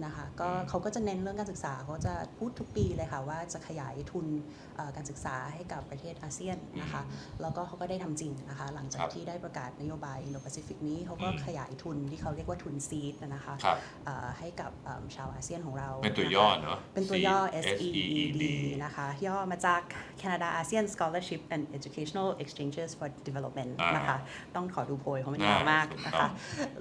Speaker 3: นะคะก็
Speaker 2: อืม
Speaker 3: เขาก็จะเน้นเรื่องการศึกษาเขาจะพูดทุกปีเลยค่ะว่าจะขยายทุนเอ่อการศึกษาให้กับประเทศอาเซียนนะคะ แล้วก็เขาก็ได้ทำจริงนะคะ หลังจาก
Speaker 2: ครับ
Speaker 3: ที่ได้ประกาศนโยบายอินโดแปซิฟิกนี้เขาก็
Speaker 2: อืม
Speaker 3: ขยายทุนที่เขาเรียกว่าทุนซีดนะคะ
Speaker 2: ครับ
Speaker 3: เอ่อให้กับเอิ่มชาวอาเซียนของเรา
Speaker 2: เป็นตัวะ
Speaker 3: คะ
Speaker 2: ย่อเนอะ
Speaker 3: เป็นตัวย่อ
Speaker 2: SEED
Speaker 3: SEED นะคะ ย่อมาจาก Canada ASEAN Scholarship and Educational Exchanges for Development
Speaker 2: อ่าน
Speaker 3: นะคะ ต้องขอดูโพยเพราะมัน
Speaker 2: อ่ายา
Speaker 3: วมาก
Speaker 2: ถูก
Speaker 3: นะ
Speaker 2: ต้อ
Speaker 3: คะ
Speaker 2: ง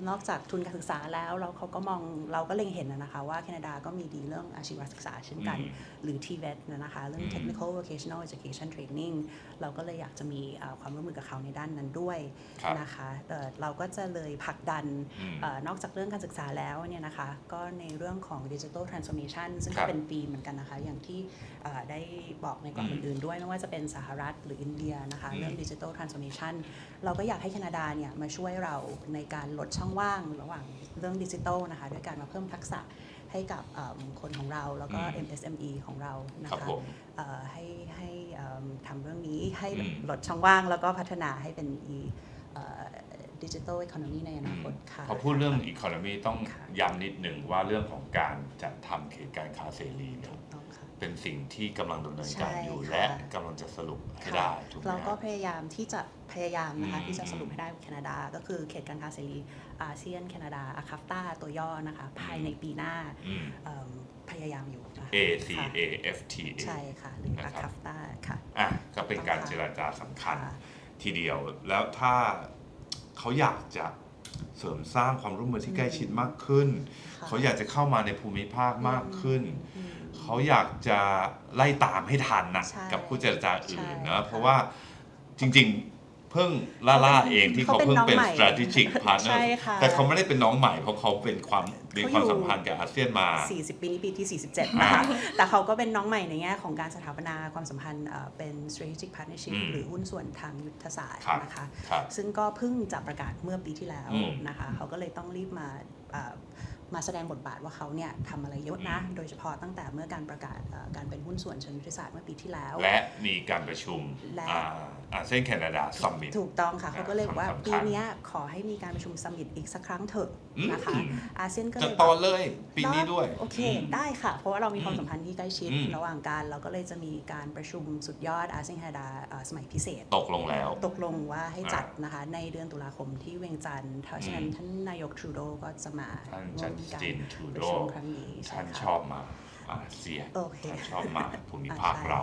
Speaker 3: นอกจากทุนการศึกษาแล้วเราเขาก็มองเราก็เล็งเห็นนะนะคะว่าแคนาดาก็มีดีเรื่องอาชีวศึกษาเช่นกัน
Speaker 2: อืม
Speaker 3: หรือ TVET นะนะคะ เรื่อง
Speaker 2: อืม
Speaker 3: Technical Vocational Education Training เราก็เลยอยากจะมีเอ่อความร่วมมือกับเขาในด้านนั้นด้วย
Speaker 2: ครับ
Speaker 3: นะคะเอ่อเราก็จะเลยผลักดัน
Speaker 2: อืม
Speaker 3: เออนอกจากเรื่องการศึกษาแล้วเนี่ยนะคะก็ในเรื่องของ Digital Transformation ซึ่ง
Speaker 2: ครั
Speaker 3: ก็
Speaker 2: บ
Speaker 3: เป็นธีมเหมือนกันนะคะ อย่างที่เอ่อได้บอกในกล่อง
Speaker 2: อืม
Speaker 3: อื่นๆด้วยไม่ว่าจะเป็นสหรัฐหรืออินเดียนะคะ
Speaker 2: อืม
Speaker 3: เรื่อง Digital Transformation เราก็อยากให้แคนาดาเนี่ยมาช่วยเราในการลดช่องว่างระหว่างเรื่องดิจิทัลนะคะด้วยการมาเพิ่มทักษะให้กับเอิ่มคนของเราแล้วก็
Speaker 2: อืม
Speaker 3: MSME ของเรานะ
Speaker 2: ครับ
Speaker 3: คะ
Speaker 2: ผม
Speaker 3: เอ่อให้ให้เอิ่มทำเรื่องนี้ให้
Speaker 2: อืม
Speaker 3: ลดช่องว่างแล้วก็พัฒนาให้เป็น e เอ่อ ดิจิทัลอีโคโนมีในอนาคตค่ะ
Speaker 2: พอพูดเรื่องอีโคโนมีต้อง
Speaker 3: ค่ะ
Speaker 2: ย้ำนิดหนึ่งว่าเรื่องของการจัดทำเขตการค้าเสรีเนี่ย
Speaker 3: ถูกต้องค่ะ
Speaker 2: เป็นสิ่งที่กำลังดำเนินการอยู่
Speaker 3: ใช่ค่ะ
Speaker 2: และกำลังจะสรุปให้ได้ถูกไหม
Speaker 3: เราก็
Speaker 2: ฮะ
Speaker 3: พยายามที่จะพยายามนะคะ
Speaker 2: อืม
Speaker 3: ที่จะสรุปให้ได้กับแคนาดา ก็คือเขตการค้าเสรีอาเซียนแคนาดาอาคาฟตาตัวย่อนะคะ ภายในปีหน้า
Speaker 2: อืม
Speaker 3: เอิ่มพยายามอยู่นะคะ
Speaker 2: A C
Speaker 3: ค่ะ
Speaker 2: A F T A
Speaker 3: ใช่ค่ะ หรือ
Speaker 2: นะ
Speaker 3: อา
Speaker 2: ครับ
Speaker 3: คาฟตาค่ะ
Speaker 2: อะก็เป็นการเจรจาสำคัญ
Speaker 3: ค่ะ
Speaker 2: ทีเดียว แล้วถ้า เขาอยากจะเสริมสร้างความร่วมมือที่ใกล้ชิดมากขึ้น
Speaker 3: ค่ะ
Speaker 2: เขาอยากจะเข้ามาในภูมิภาคมากขึ้น
Speaker 3: อืม
Speaker 2: เขาอยากจะไล่ตามให้ทันนะ
Speaker 3: ใช่
Speaker 2: กับผู้เจรจาอื่น
Speaker 3: ใช่
Speaker 2: นะ
Speaker 3: ค่ะ
Speaker 2: เพราะว่าจริงๆเพิ่งล่าล่าๆเองที่เขา
Speaker 3: เขาเป็น
Speaker 2: เพิ่งเป็น
Speaker 3: น้องใหม่
Speaker 2: strategic partner
Speaker 3: ใช่ค่ะ
Speaker 2: แต่เขาไม่ได้เป็นน้องใหม่เพราะเขาเป็นความมี
Speaker 3: เขาอยู่
Speaker 2: ความสัมพันธ์กับอาเซียนมา
Speaker 3: 40 ปีนี้ปีที่ 47 นะคะ แต่เขาก็เป็นน้องใหม่ในแง่ของการสถาปนาความสัมพันธ์เอ่อเป็น strategic partnership
Speaker 2: อืม
Speaker 3: หรือหุ้นส่วนทางยุทธศาสตร์
Speaker 2: ครับ
Speaker 3: นะคะ
Speaker 2: ครับ
Speaker 3: ซึ่งก็เพิ่งจะประกาศเมื่อปีที่แล้ว
Speaker 2: อืม
Speaker 3: นะคะ เขาก็เลยต้องรีบมาเอ่อ มาแสดงบทบาทว่าเขาเนี่ยทำอะไรเยอะนะ
Speaker 2: อืม
Speaker 3: โดยเฉพาะตั้งแต่เมื่อการประกาศเอ่อการเป็นหุ้นส่วนเชิงยุทธศาสตร์เมื่อปีที่แล้ว
Speaker 2: และมีการประชุม
Speaker 3: และ
Speaker 2: อ่าอาเซียนแคนาดาซัมมิต
Speaker 3: ถูกต้องค่ะเขาก็เลยบอกว่า
Speaker 2: สำคัญ
Speaker 3: ปีเนี้ยขอให้มีการประชุมซัมมิตอีกสักครั้งเถอะ นะคะ
Speaker 2: อืม
Speaker 3: อาเซียนก็เล
Speaker 2: จะ
Speaker 3: ย
Speaker 2: ต่อ
Speaker 3: แบบ
Speaker 2: เลยปีนี้ด้วย
Speaker 3: โอเค
Speaker 2: อืม
Speaker 3: ได้ค่ะ เพราะว่าเรามีความ
Speaker 2: อืม
Speaker 3: สัมพันธ์ที่ใกล้ชิด
Speaker 2: อืม
Speaker 3: ระหว่างกันเราก็เลยจะมีการประชุมสุดยอดอาเซียนแคนาดาเอ่อสมัยพิเศษ
Speaker 2: ตกลงแล้ว
Speaker 3: ตกลงว่าให้จัด
Speaker 2: อ่าน
Speaker 3: นะคะในเดือนตุลาคมที่เวียงจันทร์เพราะฉะนั้น
Speaker 2: อืม
Speaker 3: ท่านนายกทรูโดก็จะมา
Speaker 2: ท่าน
Speaker 3: ร่
Speaker 2: จั
Speaker 3: ว
Speaker 2: น
Speaker 3: มการ
Speaker 2: จินทู
Speaker 3: ป
Speaker 2: โด
Speaker 3: ระชุมครั้งนี้ใช่
Speaker 2: ท่าน
Speaker 3: ค่ะ
Speaker 2: ชอบมาอาเซียน
Speaker 3: โอเค
Speaker 2: ท่านชอบมาภูมิภาค
Speaker 3: อ่าใช่
Speaker 2: เรา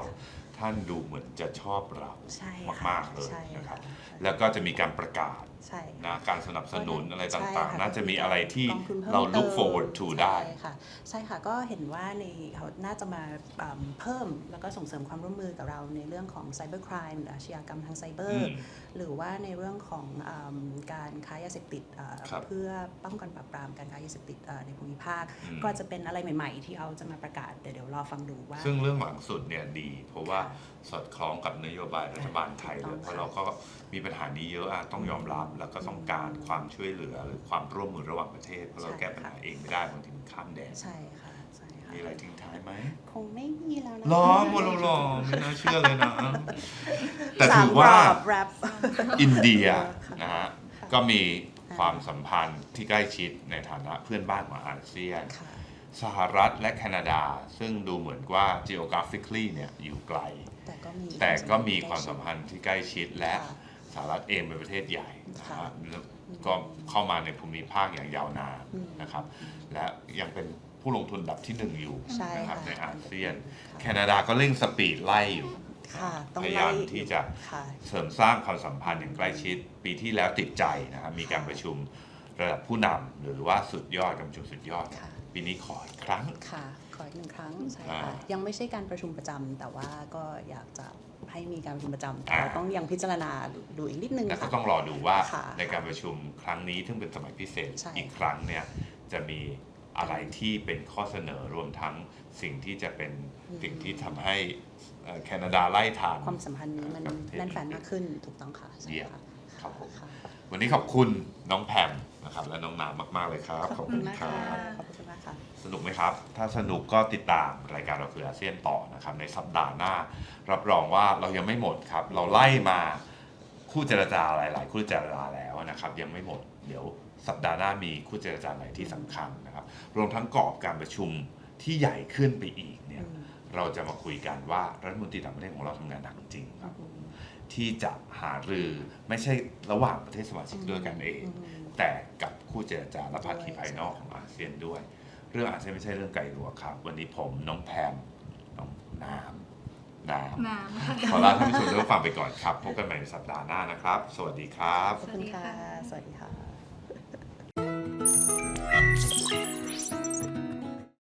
Speaker 2: ท่านดูเหมือนจะชอบเรา
Speaker 3: ใช่ค่ะ
Speaker 2: มากๆเลย
Speaker 3: ใช่
Speaker 2: นะครับ
Speaker 3: ค่ะใช่
Speaker 2: แล้วก็จะมีการประกาศ
Speaker 3: ใช่
Speaker 2: นะ
Speaker 3: ค่ะ
Speaker 2: การสนับสนุนอะไร
Speaker 3: ใช่
Speaker 2: ต่าง
Speaker 3: ค่
Speaker 2: ๆน่าจะมีอะไรที่
Speaker 3: กองทุนพิ่ม
Speaker 2: เรา look
Speaker 3: ติม
Speaker 2: forward to ได้
Speaker 3: ใช่ค่ะ ใช่ค่ะ ก็เห็นว่าในเขาน่าจะมาอืมเพิ่มแล้วก็ส่งเสริมความร่วมมือกับเราในเรื่องของไซเบอร์ครามหรืออาชญากรรมทางไซเบอ
Speaker 2: อื
Speaker 3: ร์
Speaker 2: ม
Speaker 3: หรือว่าในเรื่องของอืมการค้ายาเสพติดเอ่อ
Speaker 2: ครับ
Speaker 3: เพื่อป้องกันปราบปรามการค้ายาเสพติดเอ่อในภูมิภาค
Speaker 2: อืม
Speaker 3: ก็จะเป็นอะไรใหม่ ๆ ที่เขาจะมาประกาศเดี๋ยวเดี๋ยวรอฟังดูว่า
Speaker 2: ซึ่งเรื่องหลังสุดเนี่ยดี เพราะว่า
Speaker 3: ค่ะ
Speaker 2: สอดคล้องกับนโยบายรัฐบาลไทยเลย
Speaker 3: ถูกต้อง
Speaker 2: เพราะเราก็มีปัญหานี้เยอะอะต้องยอมรับแล้วก็ต้องการความช่วยเหลือหรือความร่วมมือระหว่างประเทศเพราะเรา
Speaker 3: ใช่
Speaker 2: แก้ปัญหา
Speaker 3: ค่ะ
Speaker 2: เองไม่ได้บางทีมันข้ามแดน
Speaker 3: ใช่ค่ะใช่ค่ะ
Speaker 2: มีอะไรทิ้งท้ายไหม
Speaker 3: คงไม่มีแล้วนะ
Speaker 2: หรอหมดแล้วหรอไม่น่าเชื่อเลยนะ แต่ถือ
Speaker 3: สม
Speaker 2: ว่า
Speaker 3: รอบแรป
Speaker 2: อินเดีย
Speaker 3: ค่ะ
Speaker 2: นะฮะ
Speaker 3: ค่ะ
Speaker 2: ก็มีความสัมพันธ์ที่ใกล้ชิดในฐานะเพื่อนบ้านของอาเซียน
Speaker 3: ค่ะ
Speaker 2: สหรัฐและแคนาดา ซึ่งดูเหมือนว่า geographically เนี่ยอยู่ไกล
Speaker 3: แต่ก็มี
Speaker 2: แต่ก็มีความสัมพันธ์ที่ใกล้ชิดและ
Speaker 3: ค่ะ
Speaker 2: สหรัฐเองเป็นประเทศใหญ่นะ
Speaker 3: ค่ะ
Speaker 2: ฮะแล้วก็เข้ามาในภูมิภาคอย่างยาวนาน
Speaker 3: อืม
Speaker 2: นะครับ และยังเป็นผู้ลงทุนอันดับที่หนึ่งอยู่
Speaker 3: ใช่
Speaker 2: นะครับ
Speaker 3: ค่ะ
Speaker 2: ในอาเซียน
Speaker 3: ค่ะ
Speaker 2: แคนาดาก็เร่งสปีดไล่อยู่
Speaker 3: ค่ะต้อง
Speaker 2: พยา
Speaker 3: ไล่
Speaker 2: ยามที่จะ
Speaker 3: ค่ะ
Speaker 2: เสริมสร้างความสัมพันธ์อย่างใกล้ชิด ปีที่แล้วติดใจนะครับมีการประชุมระดับผู้นำหรือว่าสุดยอดการประชุมสุดยอด
Speaker 3: ค่ะ
Speaker 2: ปีนี้ขออีกครั้ง
Speaker 3: ค่ะขออีกหนึ่งครั้งใช่
Speaker 2: อ่า
Speaker 3: ค่ะยังไม่ใช่การประชุมประจำแต่ว่าก็อยากจะให้มีการประชุมประจำแต่
Speaker 2: อ่า
Speaker 3: เราต้องยังพิจารณาดูอีกนิดนึง
Speaker 2: แล้วก็
Speaker 3: ค่ะ
Speaker 2: ต้องรอดูว่า
Speaker 3: ค่ะ
Speaker 2: ในการประชุมครั้งนี้ซึ่งเป็นสมัยพิเศษ
Speaker 3: ใช่
Speaker 2: อีกครั้งเนี่ยจะมีอะไรที่เป็นข้อเสนอรวมทั้งสิ่งที่จะเป็นสิ่งที่ทำให้เอ่อแคนาดาไล่ทาน
Speaker 3: ความสัมพันธ์นี้มัน
Speaker 2: กับประเทศ
Speaker 3: แน่นแฟนมากขึ้นถูกต้องค่ะใช่
Speaker 2: เยี่ยม
Speaker 3: ค่ะ
Speaker 2: ครับผม
Speaker 3: ค่ะ
Speaker 2: วันนี้ขอบคุณน้องแพมนะครับและน้องน้ำมาก ๆ เลยครับ
Speaker 3: ขอบคุณมาก
Speaker 2: ครั
Speaker 3: ค่ะ
Speaker 2: บ
Speaker 3: ขอบคุณมากค่ะ
Speaker 2: สนุกไหมครับ ถ้าสนุกก็ติดตามรายการเราคืออาเซียนต่อนะครับในสัปดาห์หน้า รับรองว่าเรายังไม่หมดครับ เราไล่มาคู่เจรจาหลาย ๆ คู่เจรจาแล้วนะครับ ยังไม่หมด เดี๋ยวสัปดาห์หน้ามีคู่เจรจาไหนที่สำคัญนะครับ รวมทั้งกรอบการประชุมที่ใหญ่ขึ้นไปอีกเนี่ย
Speaker 3: อืม
Speaker 2: เราจะมาคุยกันว่ารัฐมนตรีต่างประเทศของเราทำงานหนักจริงครับ ที่จะหารือไม่ใช่ระหว่างประเทศสมาชิกด้วยกันเอง
Speaker 3: อืม
Speaker 2: แต่กับคู่เจรจาและภาคีภายนอกของอาเซียนด้วย เรื่องอาเซียนไม่ใช่เรื่องไกลหัวครับ วันนี้ผมน้องแพมน้องน้ำน้
Speaker 4: น้ำค่ะำ
Speaker 2: ขอลาท่านผู้ชมทุกฟังไปก่อนครับพบกันใหม่ในสัปดาห์หน้านะครับ สวัสดีครับ
Speaker 3: ขอบคุณค่ะ
Speaker 4: ส
Speaker 3: ส
Speaker 4: วั
Speaker 3: วั
Speaker 4: ส
Speaker 3: ส
Speaker 4: ดี
Speaker 3: ดี
Speaker 4: ค่ะ
Speaker 3: ค่ะ